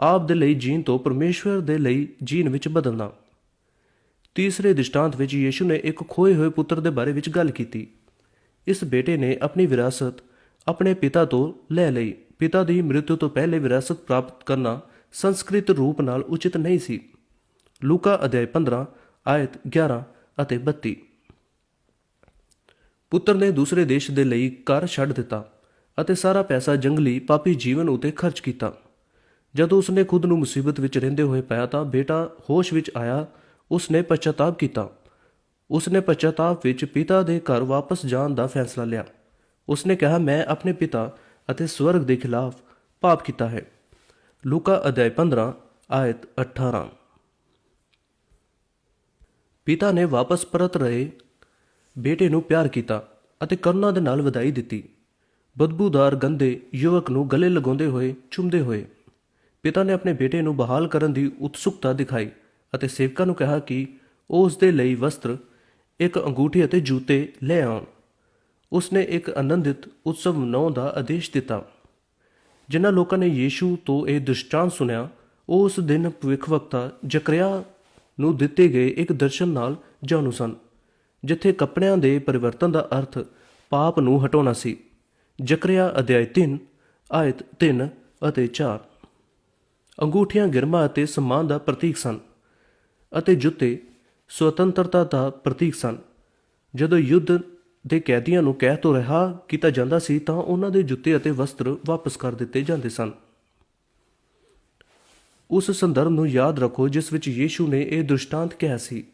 ਆਪ ਦੇ ਲਈ ਜੀਣ ਤੋਂ ਪਰਮੇਸ਼ਵਰ ਦੇ ਲਈ ਜੀਣ ਵਿੱਚ ਬਦਲਣਾ। ਤੀਸਰੇ ਦ੍ਰਿਸ਼ਟਾਂਤ ਵਿੱਚ ਯੀਸ਼ੂ ਨੇ ਇੱਕ ਖੋਏ ਹੋਏ ਪੁੱਤਰ ਦੇ ਬਾਰੇ ਵਿੱਚ ਗੱਲ ਕੀਤੀ। ਇਸ ਬੇਟੇ ਨੇ ਆਪਣੀ ਵਿਰਾਸਤ ਆਪਣੇ ਪਿਤਾ ਤੋਂ ਲੈ ਲਈ। ਪਿਤਾ ਦੀ ਮ੍ਰਿਤੂ ਤੋਂ ਪਹਿਲੇ ਵਿਰਾਸਤ ਪ੍ਰਾਪਤ ਕਰਨਾ ਸੰਸਕ੍ਰਿਤ ਰੂਪ ਨਾਲ ਉਚਿਤ ਨਹੀਂ ਸੀ। ਲੂਕਾ ਅਧਿਆਇ 15 ਆਇਤ 11 ਅਤੇ 32 ਪੁੱਤਰ ਨੇ ਦੂਸਰੇ ਦੇਸ਼ ਦੇ ਲਈ ਘਰ ਛੱਡ ਦਿੱਤਾ ਅਤੇ ਸਾਰਾ ਪੈਸਾ ਜੰਗਲੀ ਪਾਪੀ ਜੀਵਨ ਉਤੇ ਖਰਚ ਕੀਤਾ। ਜਦੋਂ ਉਸਨੇ ਖੁਦ ਨੂੰ ਮੁਸੀਬਤ ਵਿੱਚ ਰਹਿੰਦੇ ਹੋਏ ਪਾਇਆ ਤਾਂ ਬੇਟਾ ਹੋਸ਼ ਵਿੱਚ ਆਇਆ, ਉਸਨੇ ਪਛਤਾਪ ਕੀਤਾ। ਉਸਨੇ ਪਛਤਾਪ ਵਿੱਚ ਪਿਤਾ ਦੇ ਘਰ ਵਾਪਸ ਜਾਣ ਦਾ ਫੈਸਲਾ ਲਿਆ। ਉਸਨੇ ਕਿਹਾ, ਮੈਂ ਆਪਣੇ ਪਿਤਾ ਅਤੇ ਸਵਰਗ ਦੇ ਖਿਲਾਫ ਪਾਪ ਕੀਤਾ ਹੈ। ਲੂਕਾ ਅਧਿਆਇ 15 ਆਇਤ 18 ਪਿਤਾ ਨੇ ਵਾਪਸ ਪਰਤ ਰਹੇ, ਬੇਟੇ ਨੂੰ ਪਿਆਰ ਕੀਤਾ ਅਤੇ ਕਰੁਣਾ ਦੇ ਨਾਲ ਵਧਾਈ ਦਿੱਤੀ। ਬਦਬੂਦਾਰ, ਗੰਦੇ ਯੁਵਕ ਨੂੰ ਗਲੇ ਲਗਾਉਂਦੇ ਹੋਏ, ਚੁੰਮਦੇ ਹੋਏ ਪਿਤਾ ਨੇ ਆਪਣੇ ਬੇਟੇ ਨੂੰ ਬਹਾਲ ਕਰਨ ਦੀ ਉਤਸੁਕਤਾ ਦਿਖਾਈ ਅਤੇ ਸੇਵਕਾਂ ਨੂੰ ਕਿਹਾ ਕਿ ਉਹ ਉਸ ਦੇ ਲਈ ਵਸਤਰ ਇੱਕ ਅੰਗੂਠੀ ਅਤੇ ਜੂਤੇ ਲੈ ਆਉਣ। ਉਸਨੇ ਇੱਕ ਆਨੰਦਿਤ ਉਤਸਵ ਮਨਾਉਣ ਦਾ ਆਦੇਸ਼ ਦਿੱਤਾ। ਜਿਨ੍ਹਾਂ ਲੋਕਾਂ ਨੇ ਯੀਸ਼ੂ ਤੋਂ ਇਹ ਦ੍ਰਿਸ਼ਟਾਂਤ ਸੁਨਿਆ ਉਹ ਉਸ ਦਿਨ ਭਵਿੱਖਵਕਤਾ ਜ਼ਕਰਿਆ ਨੂੰ ਦਿੱਤੇ ਗਏ ਇੱਕ ਦਰਸ਼ਨ ਨਾਲ ਜਾਣੂ ਸਨ, ਜਿੱਥੇ ਕੱਪੜਿਆਂ ਦੇ ਪਰਿਵਰਤਨ ਦਾ ਅਰਥ ਪਾਪ ਨੂੰ ਹਟਾਉਣਾ ਸੀ। ਜ਼ਕਰਿਆ ਅਧਿਆਇ 3 ਆਇਤ 3 ਅਤੇ 4 ਅੰਗੂਠੀਆਂ ਗਿਰਮਾ ਅਤੇ ਸਮਾਨ ਦਾ ਪ੍ਰਤੀਕ ਸਨ ਅਤੇ ਜੁੱਤੇ ਸੁਤੰਤਰਤਾ ਦਾ ਪ੍ਰਤੀਕ ਸਨ। ਜਦੋਂ ਯੁੱਧ ਦੇ ਕੈਦੀਆਂ ਨੂੰ ਕਹਿ ਤੋਂ ਰਿਹਾ ਕੀਤਾ ਜਾਂਦਾ ਸੀ ਤਾਂ ਉਹਨਾਂ ਦੇ ਜੁੱਤੇ ਅਤੇ ਵਸਤਰ ਵਾਪਸ ਕਰ ਦਿੱਤੇ ਜਾਂਦੇ ਸਨ। ਉਸ ਸੰਦਰਭ ਨੂੰ ਯਾਦ ਰੱਖੋ ਜਿਸ ਵਿੱਚ ਯੀਸ਼ੂ ਨੇ ਇਹ ਦ੍ਰਿਸ਼ਟਾਂਤ ਕਿਹਾ ਸੀ।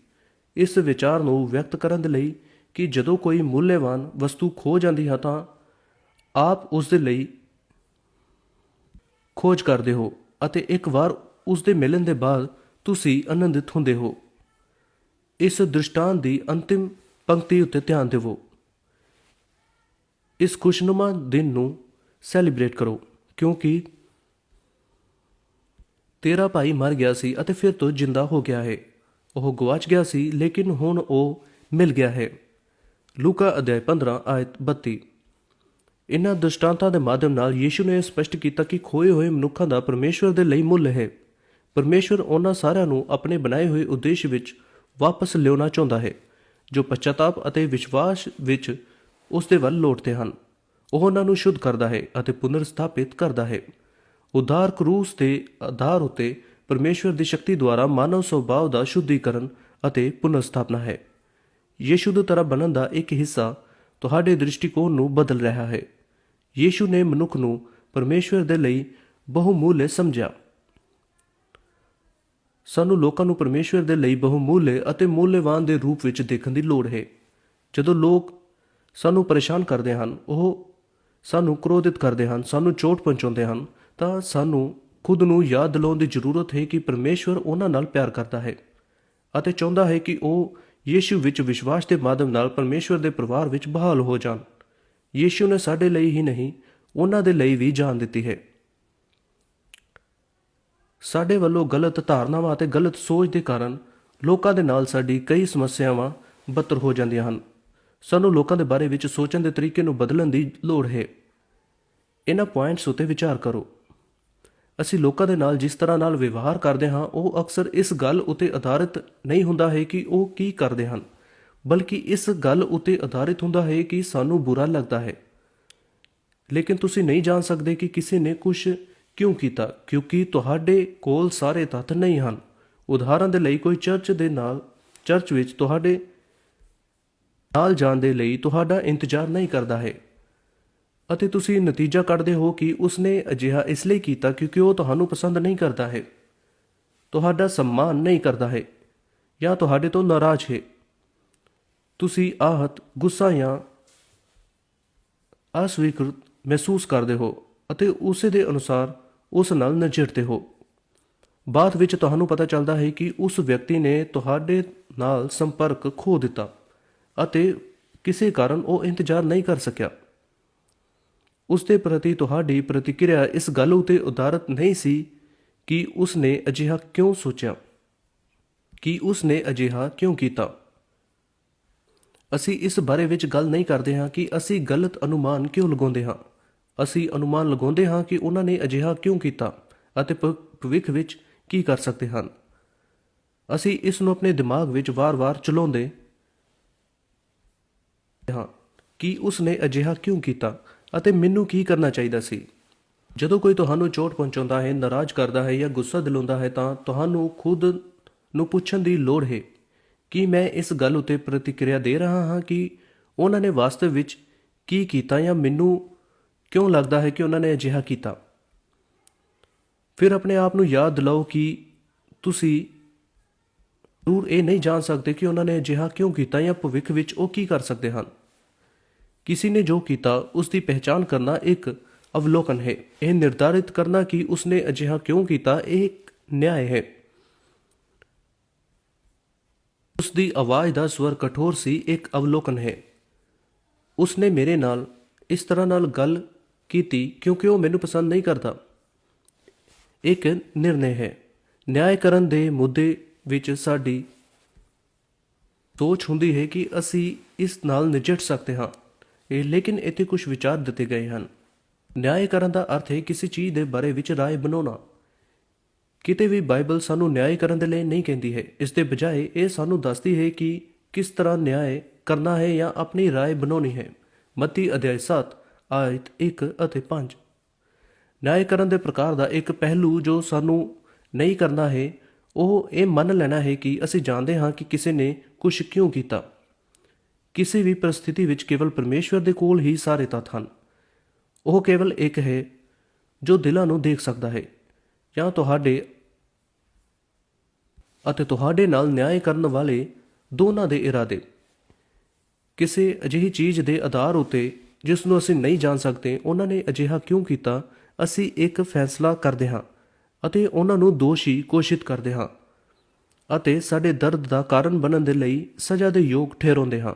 ਇਸ ਵਿਚਾਰ ਨੂੰ ਵਿਅਕਤ ਕਰਨ ਦੇ ਲਈ ਕਿ ਜਦੋਂ ਕੋਈ ਮੁੱਲਵਾਨ ਵਸਤੂ ਖੋ ਜਾਂਦੀ ਹੈ ਤਾਂ ਆਪ ਉਸ ਦੇ ਲਈ ਖੋਜ ਕਰਦੇ ਹੋ। ਅਤੇ ਇੱਕ ਵਾਰ ਉਸ ਦੇ ਮਿਲਣ ਦੇ ਬਾਅਦ ਤੁਸੀਂ ਆਨੰਦਿਤ ਹੁੰਦੇ ਹੋ। ਇਸ ਦ੍ਰਿਸ਼ਟਾਂਤ ਦੀ ਅੰਤਿਮ ਪੰਕਤੀ ਉੱਤੇ ਧਿਆਨ ਦਿਵੋ। ਇਸ ਖੁਸ਼ਨੁਮਾ ਦਿਨ ਨੂੰ ਸੈਲੀਬ੍ਰੇਟ ਕਰੋ, ਕਿਉਂਕਿ ਤੇਰਾ ਭਾਈ ਮਰ ਗਿਆ ਸੀ ਅਤੇ ਫਿਰ ਤੋਂ ਜਿੰਦਾ ਹੋ ਗਿਆ ਹੈ। ਉਹ ਗਵਾਚ ਗਿਆ ਸੀ, ਲੇਕਿਨ ਹੁਣ ਉਹ ਮਿਲ ਗਿਆ ਹੈ। ਲੂਕਾ ਅਧਿਆਇ 15 ਆਇਤ 32 ਇਨ੍ਹਾਂ ਦ੍ਰਿਸ਼ਟਾਂਤਾਂ ਦੇ ਮਾਧਿਅਮ ਨਾਲ ਯੀਸ਼ੂ ਨੇ ਇਹ ਸਪਸ਼ਟ ਕੀਤਾ ਕਿ ਖੋਏ ਹੋਏ ਮਨੁੱਖਾਂ ਦਾ ਪਰਮੇਸ਼ਵਰ ਦੇ ਲਈ ਮੁੱਲ ਹੈ। ਪਰਮੇਸ਼ਵਰ ਉਹਨਾਂ ਸਾਰਿਆਂ ਨੂੰ ਆਪਣੇ ਬਣਾਏ ਹੋਏ ਉਦੇਸ਼ ਵਿੱਚ ਵਾਪਸ ਲਿਆਉਣਾ ਚਾਹੁੰਦਾ ਹੈ, ਜੋ ਪਛਤਾਪ ਅਤੇ ਵਿਸ਼ਵਾਸ ਵਿੱਚ ਉਸ ਦੇ ਵੱਲ ਲੋਟਦੇ ਹਨ। ਉਹ ਉਹਨਾਂ ਨੂੰ ਸ਼ੁੱਧ ਕਰਦਾ ਹੈ ਅਤੇ ਪੁਨਰ ਸਥਾਪਿਤ ਕਰਦਾ ਹੈ। ਉਧਾਰ ਕਰੂਸ ਦੇ ਆਧਾਰ ਉਤੇ ਪਰਮੇਸ਼ਵਰ ਦੀ ਸ਼ਕਤੀ ਦੁਆਰਾ ਮਾਨਵ ਸੁਭਾਅ ਦਾ ਸ਼ੁੱਧੀਕਰਨ ਅਤੇ ਪੁਨਰ ਸਥਾਪਨਾ ਹੈ। ਯੀਸ਼ੂ ਦੀ ਤਰ੍ਹਾਂ ਬਣਨ ਦਾ ਇੱਕ ਹਿੱਸਾ ਤੁਹਾਡੇ ਦ੍ਰਿਸ਼ਟੀਕੋਣ ਨੂੰ ਬਦਲ ਰਿਹਾ ਹੈ। ਯੀਸ਼ੂ ਨੇ ਮਨੁੱਖ ਨੂੰ ਪਰਮੇਸ਼ਵਰ ਦੇ ਲਈ ਬਹੁਮੁੱਲੇ ਸਮਝਿਆ। ਸਾਨੂੰ ਲੋਕਾਂ ਨੂੰ ਪਰਮੇਸ਼ਵਰ ਦੇ ਲਈ ਬਹੁਮੂਲ ਅਤੇ ਮੁੱਲੇਵਾਨ ਦੇ ਰੂਪ ਵਿੱਚ ਦੇਖਣ ਦੀ ਲੋੜ ਹੈ। ਜਦੋਂ ਲੋਕ ਸਾਨੂੰ ਪਰੇਸ਼ਾਨ ਕਰਦੇ ਹਨ, ਉਹ ਸਾਨੂੰ ਕ੍ਰੋਧਿਤ ਕਰਦੇ ਹਨ, ਸਾਨੂੰ ਚੋਟ ਪਹੁੰਚਾਉਂਦੇ ਹਨ, ਤਾਂ ਸਾਨੂੰ ਖੁਦ ਨੂੰ ਯਾਦ ਦਿਲਾਉਣ ਦੀ ਜ਼ਰੂਰਤ ਹੈ ਕਿ ਪਰਮੇਸ਼ਵਰ ਉਹਨਾਂ ਨਾਲ ਪਿਆਰ ਕਰਦਾ ਹੈ ਅਤੇ ਚਾਹੁੰਦਾ ਹੈ ਕਿ ਉਹ ਯੀਸ਼ੂ ਵਿੱਚ ਵਿਸ਼ਵਾਸ ਦੇ ਮਾਧਿਅਮ ਨਾਲ ਪਰਮੇਸ਼ਵਰ ਦੇ ਪਰਿਵਾਰ ਵਿੱਚ ਬਹਾਲ ਹੋ ਜਾਣ। ਯੀਸ਼ੂ ਨੇ ਸਾਡੇ ਲਈ ਹੀ ਨਹੀਂ, ਉਹਨਾਂ ਦੇ ਲਈ ਵੀ ਜਾਨ ਦਿੱਤੀ ਹੈ। ਸਾਡੇ ਵੱਲੋਂ ਗਲਤ ਧਾਰਨਾਵਾਂ ਅਤੇ ਗਲਤ ਸੋਚ ਦੇ ਕਾਰਨ ਲੋਕਾਂ ਦੇ ਨਾਲ ਸਾਡੀ ਕਈ ਸਮੱਸਿਆਵਾਂ ਬੱਤਰ ਹੋ ਜਾਂਦੀਆਂ ਹਨ। ਸਾਨੂੰ ਲੋਕਾਂ ਦੇ ਬਾਰੇ ਵਿੱਚ ਸੋਚਣ ਦੇ ਤਰੀਕੇ ਨੂੰ ਬਦਲਣ ਦੀ ਲੋੜ ਹੈ। ਇਹਨਾਂ ਪੁਆਇੰਟਸ ਉੱਤੇ ਵਿਚਾਰ ਕਰੋ। ਅਸੀਂ ਲੋਕਾਂ ਦੇ ਨਾਲ ਜਿਸ ਤਰ੍ਹਾਂ ਨਾਲ ਵਿਵਹਾਰ ਕਰਦੇ ਹਾਂ, ਉਹ ਅਕਸਰ ਇਸ ਗੱਲ ਉੱਤੇ ਆਧਾਰਿਤ ਨਹੀਂ ਹੁੰਦਾ ਹੈ ਕਿ ਉਹ ਕੀ ਕਰਦੇ ਹਨ। ਬਲਕਿ ਇਸ ਗੱਲ ਉਤੇ ਆਧਾਰਿਤ ਹੁੰਦਾ ਹੈ ਕਿ ਸਾਨੂੰ ਬੁਰਾ ਲੱਗਦਾ ਹੈ। ਲੇਕਿਨ ਤੁਸੀਂ ਨਹੀਂ ਜਾਣ ਸਕਦੇ ਕਿ ਕਿਸੇ ਨੇ ਕੁਝ ਕਿਉਂ ਕੀਤਾ, ਕਿਉਂਕਿ ਤੁਹਾਡੇ ਕੋਲ ਸਾਰੇ ਤੱਥ ਨਹੀਂ ਹਨ। ਉਦਾਹਰਨ ਦੇ ਲਈ ਕੋਈ ਚਰਚ ਦੇ ਨਾਲ, ਚਰਚ ਵਿੱਚ ਤੁਹਾਡੇ ਨਾਲ ਜਾਣ ਦੇ ਲਈ ਤੁਹਾਡਾ ਇੰਤਜ਼ਾਰ ਨਹੀਂ ਕਰਦਾ ਹੈ। ਅਤੇ ਤੁਸੀਂ ਨਤੀਜਾ ਕੱਢਦੇ ਹੋ ਕਿ ਉਸਨੇ ਅਜਿਹਾ ਇਸ ਲਈ ਕੀਤਾ ਕਿਉਂਕਿ ਉਹ ਤੁਹਾਨੂੰ ਪਸੰਦ ਨਹੀਂ ਕਰਦਾ ਹੈ। ਤੁਹਾਡਾ ਸਨਮਾਨ ਨਹੀਂ ਕਰਦਾ ਹੈ, ਜਾਂ ਤੁਹਾਡੇ ਤੋਂ ਨਾਰਾਜ਼ ਹੈ। ਤੁਸੀਂ ਆਹਤ, ਗੁੱਸਾ ਜਾਂ ਅਸਵੀਕ੍ਰਿਤ ਮਹਿਸੂਸ ਕਰਦੇ ਹੋ ਅਤੇ ਉਸੇ ਦੇ ਅਨੁਸਾਰ ਉਸ ਨਾਲ ਨਜਿੱਠਦੇ ਹੋ। ਬਾਅਦ ਵਿੱਚ ਤੁਹਾਨੂੰ ਪਤਾ ਚੱਲਦਾ ਹੈ ਕਿ ਉਸ ਵਿਅਕਤੀ ਨੇ ਤੁਹਾਡੇ ਨਾਲ ਸੰਪਰਕ ਖੋ ਦਿੱਤਾ ਅਤੇ ਕਿਸੇ ਕਾਰਨ ਉਹ ਇੰਤਜ਼ਾਰ ਨਹੀਂ ਕਰ ਸਕਿਆ। ਉਸ ਦੇ ਪ੍ਰਤੀ ਤੁਹਾਡੀ ਪ੍ਰਤੀਕਿਰਿਆ ਇਸ ਗੱਲ ਉਤੇ ਉਦਾਰਤ ਨਹੀਂ ਸੀ ਕਿ ਉਸ ਨੇ ਅਜਿਹਾ ਕਿਉਂ ਸੋਚਿਆ, ਕਿ ਉਸ ਨੇ ਅਜਿਹਾ ਕਿਉਂ ਕੀਤਾ। ਅਸੀਂ ਇਸ ਬਾਰੇ ਵਿੱਚ ਗੱਲ ਨਹੀਂ ਕਰਦੇ ਹਾਂ ਕਿ ਅਸੀਂ ਗਲਤ ਅਨੁਮਾਨ ਕਿਉਂ ਲਗਾਉਂਦੇ ਹਾਂ। ਅਸੀਂ ਅਨੁਮਾਨ ਲਗਾਉਂਦੇ ਹਾਂ ਕਿ ਉਹਨਾਂ ਨੇ ਅਜਿਹਾ ਕਿਉਂ ਕੀਤਾ ਅਤੇ ਭ- ਭਵਿੱਖ ਵਿੱਚ ਕੀ ਕਰ ਸਕਦੇ ਹਨ। ਅਸੀਂ ਇਸ ਨੂੰ ਆਪਣੇ ਦਿਮਾਗ ਵਿੱਚ ਵਾਰ-ਵਾਰ ਚਲਾਉਂਦੇ ਹਾਂ ਕਿ ਉਸ ਨੇ ਅਜਿਹਾ ਕਿਉਂ ਕੀਤਾ ਅਤੇ ਮੈਨੂੰ ਕੀ ਕਰਨਾ ਚਾਹੀਦਾ ਸੀ। ਜਦੋਂ ਕੋਈ ਤੁਹਾਨੂੰ ਚੋਟ ਪਹੁੰਚਾਉਂਦਾ ਹੈ, ਨਾਰਾਜ਼ ਕਰਦਾ ਹੈ ਜਾਂ ਗੁੱਸਾ ਦਿਲਾਉਂਦਾ ਹੈ ਤਾਂ ਤੁਹਾਨੂੰ ਖੁਦ ਨੂੰ ਪੁੱਛਣ ਦੀ ਲੋੜ ਹੈ। ਕੀ ਮੈਂ ਇਸ ਗੱਲ ਉਤੇ ਪ੍ਰਤੀਕਿਰਿਆ ਦੇ ਰਿਹਾ ਹਾਂ ਕਿ ਉਹਨਾਂ ਨੇ ਵਾਸਤਵ ਵਿੱਚ ਕੀ ਕੀਤਾ ਜਾਂ ਮੈਨੂੰ ਕਿਉਂ ਲੱਗਦਾ ਹੈ ਕਿ ਉਹਨਾਂ ਨੇ ਅਜਿਹਾ ਕੀਤਾ? ਫਿਰ ਆਪਣੇ ਆਪ ਨੂੰ ਯਾਦ ਦਿਲਾਓ ਕਿ ਤੁਸੀਂ ਜ਼ਰੂਰ ਇਹ ਨਹੀਂ ਜਾਣ ਸਕਦੇ ਕਿ ਉਹਨਾਂ ਨੇ ਅਜਿਹਾ ਕਿਉਂ ਕੀਤਾ ਜਾਂ ਭਵਿੱਖ ਵਿੱਚ ਉਹ ਕੀ ਕਰ ਸਕਦੇ ਹਨ। ਕਿਸੇ ਨੇ ਜੋ ਕੀਤਾ, ਉਸ ਦੀ ਪਹਿਚਾਣ ਕਰਨਾ ਇੱਕ ਅਵਲੋਕਨ ਹੈ। ਇਹ ਨਿਰਧਾਰਿਤ ਕਰਨਾ ਕਿ ਉਸਨੇ ਅਜਿਹਾ ਕਿਉਂ ਕੀਤਾ, ਇਹ ਇੱਕ ਨਿਆਂ ਹੈ। ਉਸ ਦੀ ਆਵਾਜ਼ ਦਾ ਸਵਰ ਕਠੋਰ ਸੀ, ਇੱਕ ਅਵਲੋਕਨ ਹੈ। ਉਸਨੇ ਮੇਰੇ ਨਾਲ ਇਸ ਤਰ੍ਹਾਂ ਨਾਲ ਗੱਲ ਕੀਤੀ, ਕਿਉਂਕਿ ਉਹ ਮੈਨੂੰ ਪਸੰਦ ਨਹੀਂ ਕਰਦਾ। ਇੱਕ ਨਿਰਣੇ ਹੈ। ਨਿਆਂ ਕਰਨ ਦੇ ਮੁੱਦੇ ਵਿੱਚ ਸਾਡੀ ਸੋਚ ਹੁੰਦੀ ਹੈ ਕਿ ਅਸੀਂ ਇਸ ਨਾਲ ਨਜਿੱਠ ਸਕਦੇ ਹਾਂ। ਇਹ ਲੇਕਿਨ ਇੱਥੇ ਕੁਝ ਵਿਚਾਰ ਦਿੱਤੇ ਗਏ ਹਨ। ਨਿਆਂ ਕਰਨ ਦਾ ਅਰਥ ਹੈ ਕਿਸੇ ਚੀਜ਼ ਦੇ ਬਾਰੇ ਵਿੱਚ ਰਾਏ ਬਣਾਉਣਾ। ਕਿਤੇ ਵੀ ਬਾਈਬਲ ਸਾਨੂੰ ਨਿਆਂ ਕਰਨ ਦੇ ਲਈ ਨਹੀਂ ਕਹਿੰਦੀ ਹੈ। ਇਸ ਦੇ ਬਜਾਏ ਇਹ ਸਾਨੂੰ ਦੱਸਦੀ ਹੈ ਕਿ ਕਿਸ ਤਰ੍ਹਾਂ ਨਿਆਂ ਕਰਨਾ ਹੈ ਜਾਂ ਆਪਣੀ ਰਾਏ ਬਣਾਉਣੀ ਹੈ। ਮਤੀ ਅਧਿਆਇ 7 ਆਇਤ 1 ਅਤੇ 5 ਨਿਆਂ ਕਰਨ ਦੇ ਪ੍ਰਕਾਰ ਦਾ ਇੱਕ ਪਹਿਲੂ ਜੋ ਸਾਨੂੰ ਨਹੀਂ ਕਰਨਾ ਹੈ, ਉਹ ਇਹ ਮੰਨ ਲੈਣਾ ਹੈ ਕਿ ਅਸੀਂ ਜਾਣਦੇ ਹਾਂ ਕਿ ਕਿਸੇ ਨੇ ਕੁਝ ਕਿਉਂ ਕੀਤਾ। ਕਿਸੇ ਵੀ ਪਰਿਸਥਿਤੀ ਵਿੱਚ ਕੇਵਲ ਪਰਮੇਸ਼ਵਰ ਦੇ ਕੋਲ ਹੀ ਸਾਰੇ ਤੱਥ ਹਨ। ਉਹ ਕੇਵਲ ਇੱਕ ਹੈ, ਜੋ ਦਿਲਾਂ ਨੂੰ ਦੇਖ ਸਕਦਾ ਹੈ। ਜਾਂ ਤੁਹਾਡੇ ਅਤੇ ਤੁਹਾਡੇ ਨਾਲ ਨਿਆਂ ਕਰਨ ਵਾਲੇ ਦੋਨਾਂ ਦੇ ਇਰਾਦੇ? ਕਿਸੇ ਅਜਿਹੀ ਚੀਜ਼ ਦੇ ਆਧਾਰ ਉਤੇ ਜਿਸ ਨੂੰ ਅਸੀਂ ਨਹੀਂ ਜਾਣ ਸਕਦੇ, ਉਹਨਾਂ ਨੇ ਅਜਿਹਾ ਕਿਉਂ ਕੀਤਾ? ਅਸੀਂ ਇੱਕ ਫੈਸਲਾ ਕਰਦੇ ਹਾਂ ਅਤੇ ਉਹਨਾਂ ਨੂੰ ਦੋਸ਼ੀ ਘੋਸ਼ਿਤ ਕਰਦੇ ਹਾਂ ਅਤੇ ਸਾਡੇ ਦਰਦ ਦਾ ਕਾਰਨ ਬਣਨ ਦੇ ਲਈ ਸਜ਼ਾ ਦੇ ਯੋਗ ਠਹਿਰਾਉਂਦੇ ਹਾਂ।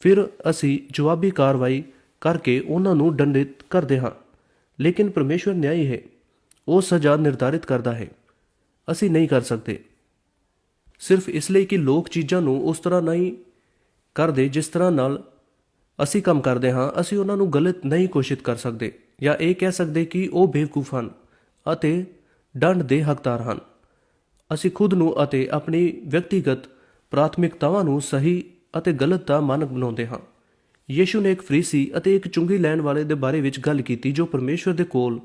ਫਿਰ ਅਸੀਂ ਜਵਾਬੀ ਕਾਰਵਾਈ ਕਰਕੇ ਉਹਨਾਂ ਨੂੰ ਦੰਡਿਤ ਕਰਦੇ ਹਾਂ। ਲੇਕਿਨ ਪਰਮੇਸ਼ਵਰ ਨਿਆਈ ਹੈ। ਉਹ ਸਜ਼ਾ ਨਿਰਧਾਰਿਤ ਕਰਦਾ ਹੈ। ਅਸੀਂ ਨਹੀਂ ਕਰ ਸਕਦੇ। ਸਿਰਫ ਇਸ ਲਈ ਕਿ ਲੋਕ ਚੀਜ਼ਾਂ ਨੂੰ ਉਸ ਤਰ੍ਹਾਂ ਨਹੀਂ ਕਰਦੇ ਜਿਸ ਤਰ੍ਹਾਂ ਨਾਲ ਅਸੀਂ ਕੰਮ ਕਰਦੇ ਹਾਂ। ਅਸੀਂ ਉਹਨਾਂ ਨੂੰ ਗਲਤ ਨਹੀਂ ਘੋਸ਼ਿਤ ਕਰ ਸਕਦੇ ਜਾਂ ਇਹ ਕਹਿ ਸਕਦੇ ਕਿ ਉਹ ਬੇਵਕੂਫ ਹਨ ਅਤੇ ਦੰਡ ਦੇ ਹੱਕਦਾਰ ਹਨ। ਅਸੀਂ ਖੁਦ ਨੂੰ ਅਤੇ ਆਪਣੀ ਵਿਅਕਤੀਗਤ ਪ੍ਰਾਥਮਿਕਤਾਵਾਂ ਨੂੰ ਸਹੀ ਅਤੇ ਗਲਤ ਦਾ ਮਾਨਕ ਬਣਾਉਂਦੇ ਹਾਂ। ਯੀਸ਼ੂ ਨੇ ਇੱਕ ਫਰੀਸੀ ਅਤੇ ਇੱਕ ਚੁੰਗੀ ਲੈਣ ਵਾਲੇ ਦੇ ਬਾਰੇ ਵਿੱਚ ਗੱਲ ਕੀਤੀ ਜੋ ਪਰਮੇਸ਼ਵਰ ਦੇ ਕੋਲ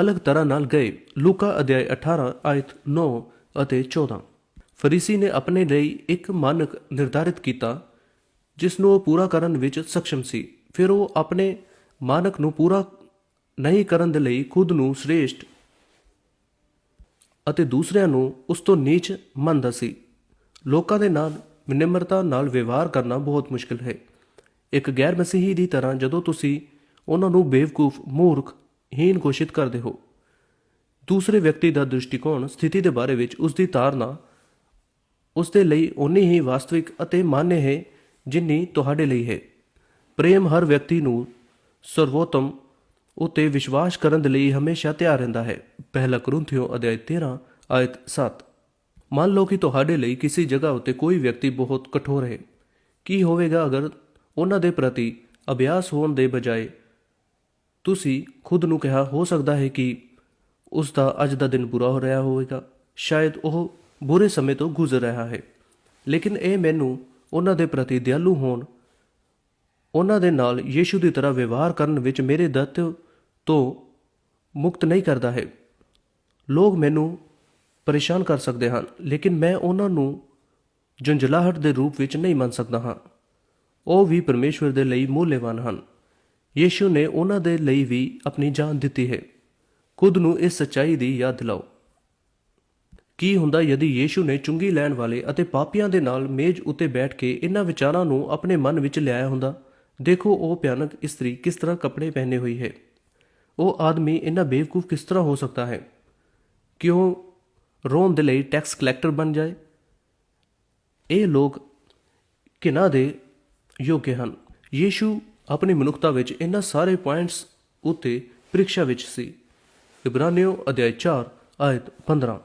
ਅਲੱਗ ਤਰ੍ਹਾਂ ਨਾਲ ਗਏ। ਲੂਕਾ ਅਧਿਆਇ 18 ਆਇਤ 9 ਅਤੇ 14 ਫਰੀਸੀ ਨੇ ਆਪਣੇ ਲਈ ਇੱਕ ਮਾਨਕ ਨਿਰਧਾਰਿਤ ਕੀਤਾ, ਜਿਸ ਨੂੰ ਉਹ ਪੂਰਾ ਕਰਨ ਵਿੱਚ ਸક્ષਮ ਸੀ। ਫਿਰ ਉਹ ਆਪਣੇ ਮਾਨਕ ਨੂੰ ਪੂਰਾ ਨਹੀਂ ਕਰਨ ਦੇ ਲਈ ਖੁਦ ਨੂੰ ਸ੍ਰੇਸ਼ਟ ਅਤੇ ਦੂਸਰਿਆਂ ਨੂੰ ਉਸ ਤੋਂ ਨੀਚ ਮੰਨਦਾ ਸੀ। ਲੋਕਾਂ ਦੇ ਨਾਲ ਨਿਮਰਤਾ ਨਾਲ ਵਿਵਹਾਰ ਕਰਨਾ ਬਹੁਤ ਮੁਸ਼ਕਲ ਹੈ। ਇੱਕ ਗੈਰ ਮਸੀਹੀ ਦੀ ਤਰ੍ਹਾਂ ਜਦੋਂ ਤੁਸੀਂ ਉਹਨਾਂ ਨੂੰ ਬੇਵਕੂਫ, ਮੂਰਖ ਹੀਨ ਘੋਸ਼ਿਤ ਕਰਦੇ ਹੋ। ਦੂਸਰੇ ਵਿਅਕਤੀ ਦਾ ਦ੍ਰਿਸ਼ਟੀਕੋਣ ਸਥਿਤੀ ਦੇ ਬਾਰੇ ਵਿੱਚ ਉਸ ਦੀ ਧਾਰਨਾ ਉਸ ਦੇ ਲਈ ਉਨੀ ਹੀ ਵਾਸਤਵਿਕ ਅਤੇ ਮਾਨਯ ਹੈ ਜਿੰਨੀ ਤੁਹਾਡੇ ਲਈ ਹੈ। ਪ੍ਰੇਮ ਹਰ ਵਿਅਕਤੀ ਨੂੰ ਸਰਵੋਤਮ ਉਤੇ ਵਿਸ਼ਵਾਸ ਕਰਨ ਦੇ ਲਈ ਹਮੇਸ਼ਾ ਤਿਆਰ ਰਹਿੰਦਾ ਹੈ। ਪਹਿਲਾ ਕਰੁੰਥਿਓ ਅਧਿਆਇ 13 ਆਇਤ 7 ਮੰਨ ਲਓ ਕਿ ਤੁਹਾਡੇ ਲਈ ਕਿਸੇ ਜਗ੍ਹਾ ਉੱਤੇ ਕੋਈ ਵਿਅਕਤੀ ਬਹੁਤ ਕਠੋਰ ਹੈ। ਕੀ ਹੋਵੇਗਾ ਅਗਰ ਉਹਨਾਂ ਦੇ ਪ੍ਰਤੀ ਅਭਿਆਸ ਹੋਣ ਦੇ ਬਜਾਏ ਤੁਸੀਂ ਖੁਦ ਨੂੰ ਕਿਹਾ ਹੋ ਸਕਦਾ ਹੈ ਕਿ ਉਸ ਦਾ ਅੱਜ ਦਾ ਦਿਨ ਬੁਰਾ ਹੋ ਰਿਹਾ ਹੋਵੇਗਾ। ਸ਼ਾਇਦ ਉਹ ਬੁਰੇ ਸਮੇਂ ਤੋਂ ਗੁਜ਼ਰ ਰਿਹਾ ਹੈ। ਲੇਕਿਨ ਇਹ ਮੈਨੂੰ ਉਹਨਾਂ ਦੇ ਪ੍ਰਤੀ ਦਿਆਲੂ ਹੋਣ, ਉਹਨਾਂ ਦੇ ਨਾਲ ਯੀਸ਼ੂ ਦੀ ਤਰ੍ਹਾਂ ਵਿਵਹਾਰ ਕਰਨ ਵਿੱਚ ਮੇਰੇ ਦਤ ਤੋਂ ਮੁਕਤ ਨਹੀਂ ਕਰਦਾ ਹੈ। ਲੋਕ ਮੈਨੂੰ ਪਰੇਸ਼ਾਨ ਕਰ ਸਕਦੇ ਹਨ, ਲੇਕਿਨ ਮੈਂ ਉਹਨਾਂ ਨੂੰ ਜੰਜਲਾਹਟ ਦੇ ਰੂਪ ਵਿੱਚ ਨਹੀਂ ਮੰਨ ਸਕਦਾ ਹਾਂ। ਉਹ ਵੀ ਪਰਮੇਸ਼ਵਰ ਦੇ ਲਈ ਮੁੱਲੇਵਾਨ ਹਨ। ਯੀਸ਼ੂ ਨੇ ਉਹਨਾਂ ਦੇ ਲਈ ਵੀ ਆਪਣੀ ਜਾਨ ਦਿੱਤੀ ਹੈ। ਖੁਦ ਨੂੰ ਇਸ ਸੱਚਾਈ ਦੀ ਯਾਦ ਦਿਲਾਓ। ਕੀ ਹੁੰਦਾ ਯਦੀ ਯੀਸ਼ੂ ਨੇ ਚੁੰਗੀ ਲੈਣ ਵਾਲੇ ਅਤੇ ਪਾਪੀਆਂ ਦੇ ਨਾਲ ਮੇਜ਼ ਉੱਤੇ ਬੈਠ ਕੇ ਇਹਨਾਂ ਵਿਚਾਰਾਂ ਨੂੰ ਆਪਣੇ ਮਨ ਵਿੱਚ ਲਿਆਇਆ ਹੁੰਦਾ? ਦੇਖੋ ਉਹ ਭਿਆਨਕ ਇਸਤਰੀ ਕਿਸ ਤਰ੍ਹਾਂ ਕੱਪੜੇ ਪਹਿਨੇ ਹੋਈ ਹੈ। ਉਹ ਆਦਮੀ ਇੰਨਾ ਬੇਵਕੂਫ ਕਿਸ ਤਰ੍ਹਾਂ ਹੋ ਸਕਦਾ ਹੈ? ਕਿਉਂ ਰੋਣ ਦੇ ਲਈ ਟੈਕਸ ਕਲੈਕਟਰ ਬਣ ਜਾਏ? ਇਹ ਲੋਕ ਕਿਨਾਂ ਦੇ ਯੋਗ ਹਨ। ਯੀਸ਼ੂ ਆਪਣੀ ਮਨੁੱਖਤਾ ਵਿੱਚ ਇਹਨਾਂ ਸਾਰੇ ਪੁਆਇੰਟਸ ਉੱਤੇ ਪ੍ਰੀਖਿਆ ਵਿੱਚ ਸੀ। ਇਬਰਾਨੀਓ ਅਧਿਆਇ 4 ਆਇਤ 15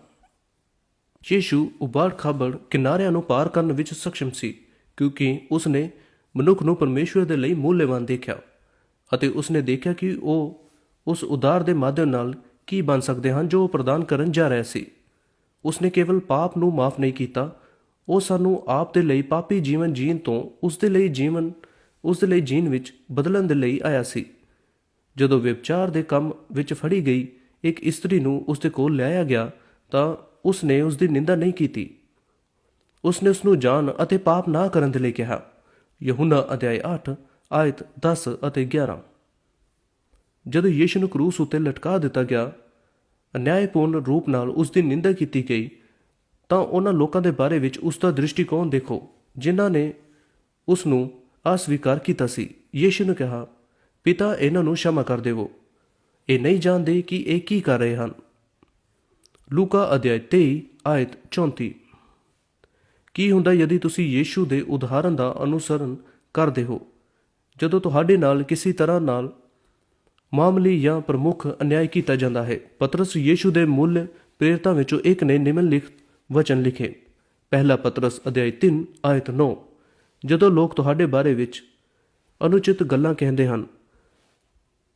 ਯੀਸ਼ੂ ਉਬਾੜ ਖਾਬੜ ਕਿਨਾਰਿਆਂ ਨੂੰ ਪਾਰ ਕਰਨ ਵਿੱਚ ਸક્ષਮ ਸੀ, ਕਿਉਂਕਿ ਉਸਨੇ ਮਨੁੱਖ ਨੂੰ ਪਰਮੇਸ਼ਵਰ ਦੇ ਲਈ ਮੂਲਵਾਨ ਦੇਖਿਆ ਅਤੇ ਉਸਨੇ ਦੇਖਿਆ ਕਿ ਉਹ ਉਸ ਉਦਾਰ ਦੇ ਮਾਧਿਅਮ ਨਾਲ ਕੀ ਬਣ ਸਕਦੇ ਹਨ ਜੋ ਉਹ ਪ੍ਰਦਾਨ ਕਰਨ ਜਾ ਰਿਹਾ ਸੀ। ਉਸਨੇ ਕੇਵਲ ਪਾਪ ਨੂੰ ਮਾਫ ਨਹੀਂ ਕੀਤਾ, ਉਹ ਸਾਨੂੰ ਆਪ ਦੇ ਲਈ ਪਾਪੀ ਜੀਵਨ ਜੀਣ ਤੋਂ ਉਸ ਦੇ ਲਈ ਜੀਵਨ ਉਸ ਦੇ ਲਈ ਜੀਣ ਵਿੱਚ ਬਦਲਣ ਦੇ ਲਈ ਆਇਆ ਸੀ। ਜਦੋਂ ਵਿਵਚਾਰ ਦੇ ਕੰਮ ਵਿੱਚ ਫੜੀ ਗਈ, ਇੱਕ ਇਸਤਰੀ ਨੂੰ ਉਸ ਦੇ ਕੋਲ ਲਿਆਇਆ ਗਿਆ, ਤਾਂ ਉਸ ਨੇ ਉਸ ਦੀ ਨਿੰਦਾ ਨਹੀਂ ਕੀਤੀ। ਉਸ ਨੇ ਉਸ ਨੂੰ ਜਾਣ ਅਤੇ ਪਾਪ ਨਾ ਕਰਨ ਦੇ ਲਈ ਕਿਹਾ। ਯਹੂਨਾ ਅਧਿਆਇ 8 ਆਇਤ 10 ਅਤੇ 11 ਜਦੋਂ ਯੀਸ਼ੂ ਨੂੰ ਕਰੂਸ ਉੱਤੇ ਲਟਕਾ ਦਿੱਤਾ ਗਿਆ, ਅਨਿਆਇਪੂਰਨ ਰੂਪ ਨਾਲ ਉਸ ਦੀ ਨਿੰਦਾ ਕੀਤੀ ਗਈ, ਤਾਂ ਉਹਨਾਂ ਲੋਕਾਂ ਦੇ ਬਾਰੇ ਵਿੱਚ ਉਸ ਦਾ ਦ੍ਰਿਸ਼ਟੀਕੋਣ ਦੇਖੋ, ਜਿਨ੍ਹਾਂ ਨੇ ਉਸ ਨੂੰ ਅਸਵੀਕਾਰ ਕੀਤਾ ਸੀ। ਯੇਸ਼ੂ ਨੇ ਕਿਹਾ, ਪਿਤਾ, ਇਹਨਾਂ ਨੂੰ ਸ਼ਮਾ ਕਰ ਦੇਵੋ। ਇਹ ਨਹੀਂ ਜਾਣਦੇ ਕਿ ਇਹ ਕੀ ਕਰ ਰਹੇ ਹਨ। ਲੂਕਾ ਅਧਿਆਇ 23 ਆਇਤ 34 ਕੀ ਹੁੰਦਾ ਯਦੀ ਤੁਸੀਂ ਯੇਸ਼ੂ ਦੇ ਉਦਾਹਰਨ ਦਾ ਅਨੁਸਰਣ ਕਰਦੇ ਹੋ? ਜਦੋਂ ਤੁਹਾਡੇ ਨਾਲ ਕਿਸੇ ਤਰ੍ਹਾਂ ਨਾਲ ਮਾਮਲੀ ਜਾਂ ਪ੍ਰਮੁੱਖ ਅਨਿਆਇ ਕੀਤਾ ਜਾਂਦਾ ਹੈ। ਪਤਰਸ ਯੇਸ਼ੂ ਦੇ ਮੁੱਲ ਪ੍ਰੇਰਤਾ ਵਿੱਚੋਂ ਇੱਕ ਨੇ ਨਿਮਨਲਿਖਤ ਵਚਨ ਲਿਖੇ। ਪਹਿਲਾ ਪਤਰਸ ਅਧਿਆਇ 3 ਆਇਤ 9 ਜਦੋਂ ਲੋਕ ਤੁਹਾਡੇ ਬਾਰੇ ਵਿੱਚ ਅਨੁਚਿਤ ਗੱਲਾਂ ਕਹਿੰਦੇ ਹਨ,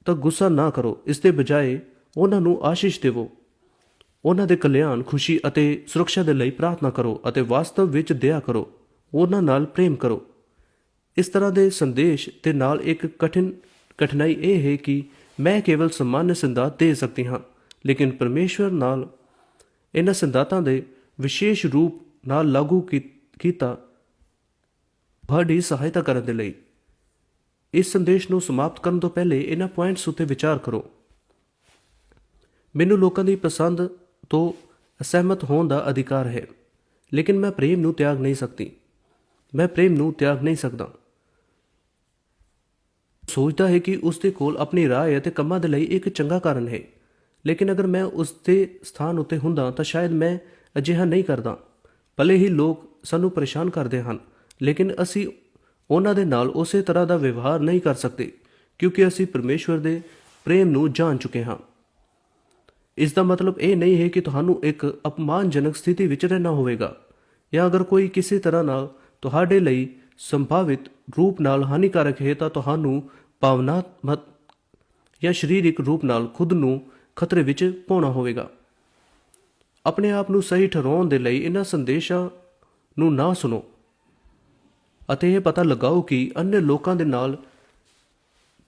ਤਾਂ ਗੁੱਸਾ ਨਾ ਕਰੋ। ਇਸ ਦੇ ਬਜਾਏ ਉਹਨਾਂ ਨੂੰ ਆਸ਼ੀਸ਼ ਦੇਵੋ। ਉਹਨਾਂ ਦੇ ਕਲਿਆਣ, ਖੁਸ਼ੀ ਅਤੇ ਸੁਰੱਖਿਆ ਦੇ ਲਈ ਪ੍ਰਾਰਥਨਾ ਕਰੋ ਅਤੇ ਵਾਸਤਵ ਵਿੱਚ ਦਇਆ ਕਰੋ। ਉਹਨਾਂ ਨਾਲ ਪ੍ਰੇਮ ਕਰੋ। ਇਸ ਤਰ੍ਹਾਂ ਦੇ ਸੰਦੇਸ਼ ਦੇ ਨਾਲ ਇੱਕ ਕਠਿਨ ਕਠਿਨਾਈ ਇਹ ਹੈ ਕਿ ਮੈਂ ਕੇਵਲ ਸਮਾਨ ਸੰਦਾਤ ਦੇ ਸਕਦੀ ਹਾਂ, ਲੇਕਿਨ ਪਰਮੇਸ਼ਵਰ ਨਾਲ ਇਹਨਾਂ ਸੰਦਾਤਾਂ ਦੇ ਵਿਸ਼ੇਸ਼ ਰੂਪ ਨਾਲ ਲਾਗੂ ਕੀ- ਕੀਤਾ ਤੁਹਾਡੀ ਸਹਾਇਤਾ ਕਰਨ ਦੇ ਲਈ। ਇਸ ਸੰਦੇਸ਼ ਨੂੰ ਸਮਾਪਤ ਕਰਨ ਤੋਂ ਪਹਿਲੇ ਇਹਨਾਂ ਪੁਆਇੰਟਸ ਉੱਤੇ ਵਿਚਾਰ ਕਰੋ। ਮੈਨੂੰ ਲੋਕਾਂ ਦੀ ਪਸੰਦ ਤੋਂ ਅਸਹਿਮਤ ਹੋਣ ਦਾ ਅਧਿਕਾਰ ਹੈ, ਲੇਕਿਨ ਮੈਂ ਪ੍ਰੇਮ ਨੂੰ ਤਿਆਗ ਨਹੀਂ ਸਕਦੀ। ਮੈਂ ਪ੍ਰੇਮ ਨੂੰ ਤਿਆਗ ਨਹੀਂ ਸਕਦਾ। ਸੋਚਦਾ ਹੈ ਕਿ ਉਸ ਦੇ ਕੋਲ ਆਪਣੀ ਰਾਏ ਅਤੇ ਕੰਮਾਂ ਦੇ ਲਈ ਇੱਕ ਚੰਗਾ ਕਾਰਨ ਹੈ, ਲੇਕਿਨ ਅਗਰ ਮੈਂ ਉਸ ਦੇ ਸਥਾਨ ਉੱਤੇ ਹੁੰਦਾ ਤਾਂ ਸ਼ਾਇਦ ਮੈਂ ਅਜਿਹਾ ਨਹੀਂ ਕਰਦਾ। ਭਲੇ ਹੀ ਲੋਕ ਸਾਨੂੰ ਪਰੇਸ਼ਾਨ ਕਰਦੇ ਹਨ। ਲੇਕਿਨ ਅਸੀਂ ਉਹਨਾਂ ਦੇ ਨਾਲ ਉਸੇ ਤਰ੍ਹਾਂ ਦਾ ਵਿਵਹਾਰ ਨਹੀਂ ਕਰ ਸਕਦੇ, ਕਿਉਂਕਿ ਅਸੀਂ ਪਰਮੇਸ਼ਵਰ ਦੇ ਪ੍ਰੇਮ ਨੂੰ ਜਾਣ ਚੁੱਕੇ ਹਾਂ। ਇਸ ਦਾ ਮਤਲਬ ਇਹ ਨਹੀਂ ਹੈ ਕਿ ਤੁਹਾਨੂੰ ਇੱਕ ਅਪਮਾਨਜਨਕ ਸਥਿਤੀ ਵਿੱਚ ਰਹਿਣਾ ਹੋਵੇਗਾ, ਜਾਂ ਅਗਰ ਕੋਈ ਕਿਸੇ ਤਰ੍ਹਾਂ ਨਾਲ ਤੁਹਾਡੇ ਲਈ ਸੰਭਾਵਿਤ ਰੂਪ ਨਾਲ ਹਾਨੀਕਾਰਕ ਹੈ ਤਾਂ ਤੁਹਾਨੂੰ ਭਾਵਨਾਤਮਕ ਜਾਂ ਸਰੀਰਕ ਰੂਪ ਨਾਲ ਖੁਦ ਨੂੰ ਖਤਰੇ ਵਿੱਚ ਪਾਉਣਾ ਹੋਵੇਗਾ। ਆਪਣੇ ਆਪ ਨੂੰ ਸਹੀ ਠਹਿਰਾਉਣ ਦੇ ਲਈ ਇਹਨਾਂ ਸੰਦੇਸ਼ਾਂ ਨੂੰ ਨਾ ਸੁਣੋ। ਅਤੇ ਇਹ ਪਤਾ ਲਗਾਓ ਕਿ ਅੰਨੇ ਲੋਕਾਂ ਦੇ ਨਾਲ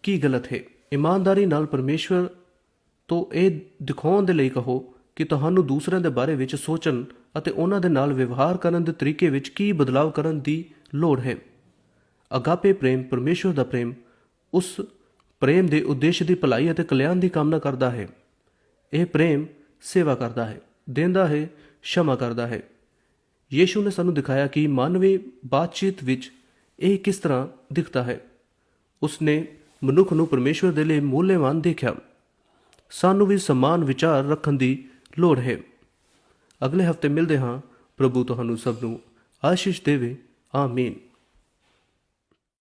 ਕੀ ਗਲਤ ਹੈ। ਇਮਾਨਦਾਰੀ ਨਾਲ ਪਰਮੇਸ਼ਵਰ ਤੋਂ ਇਹ ਦਿਖਾਉਣ ਦੇ ਲਈ ਕਹੋ ਕਿ ਤੁਹਾਨੂੰ ਦੂਸਰਿਆਂ ਦੇ ਬਾਰੇ ਵਿੱਚ ਸੋਚਣ ਅਤੇ ਉਹਨਾਂ ਦੇ ਨਾਲ ਵਿਵਹਾਰ ਕਰਨ ਦੇ ਤਰੀਕੇ ਵਿੱਚ ਕੀ ਬਦਲਾਵ ਕਰਨ ਦੀ ਲੋੜ ਹੈ। ਅਗਾਪੇ ਪ੍ਰੇਮ ਪਰਮੇਸ਼ਵਰ ਦਾ ਪ੍ਰੇਮ ਉਸ ਪ੍ਰੇਮ ਦੇ ਉਦੇਸ਼ ਦੀ ਭਲਾਈ ਅਤੇ ਕਲਿਆਣ ਦੀ ਕਾਮਨਾ ਕਰਦਾ ਹੈ। ਇਹ ਪ੍ਰੇਮ ਸੇਵਾ ਕਰਦਾ ਹੈ, ਦਿੰਦਾ ਹੈ, ਸ਼ਮਾ ਕਰਦਾ ਹੈ। ਯੀਸ਼ੂ ਨੇ ਸਾਨੂੰ ਦਿਖਾਇਆ ਕਿ ਮਾਨਵੀ ਬਾਤਚੀਤ ਵਿੱਚ ਇਹ ਕਿਸ ਤਰ੍ਹਾਂ ਦਿਖਦਾ ਹੈ। ਉਸ ਨੇ ਮਨੁੱਖ ਨੂੰ ਪਰਮੇਸ਼ਵਰ ਦੇ ਲਈ ਮੁੱਲੇਵਾਨ ਦੇਖਿਆ। ਸਾਨੂੰ ਵੀ ਸਮਾਨ ਵਿਚਾਰ ਰੱਖਣ ਦੀ ਲੋੜ ਹੈ। ਅਗਲੇ ਹਫ਼ਤੇ ਮਿਲਦੇ ਹਾਂ। ਪ੍ਰਭੂ ਤੁਹਾਨੂੰ ਸਭ ਨੂੰ ਆਸ਼ੀਸ਼ ਦੇਵੇ। ਆਮੀਨ।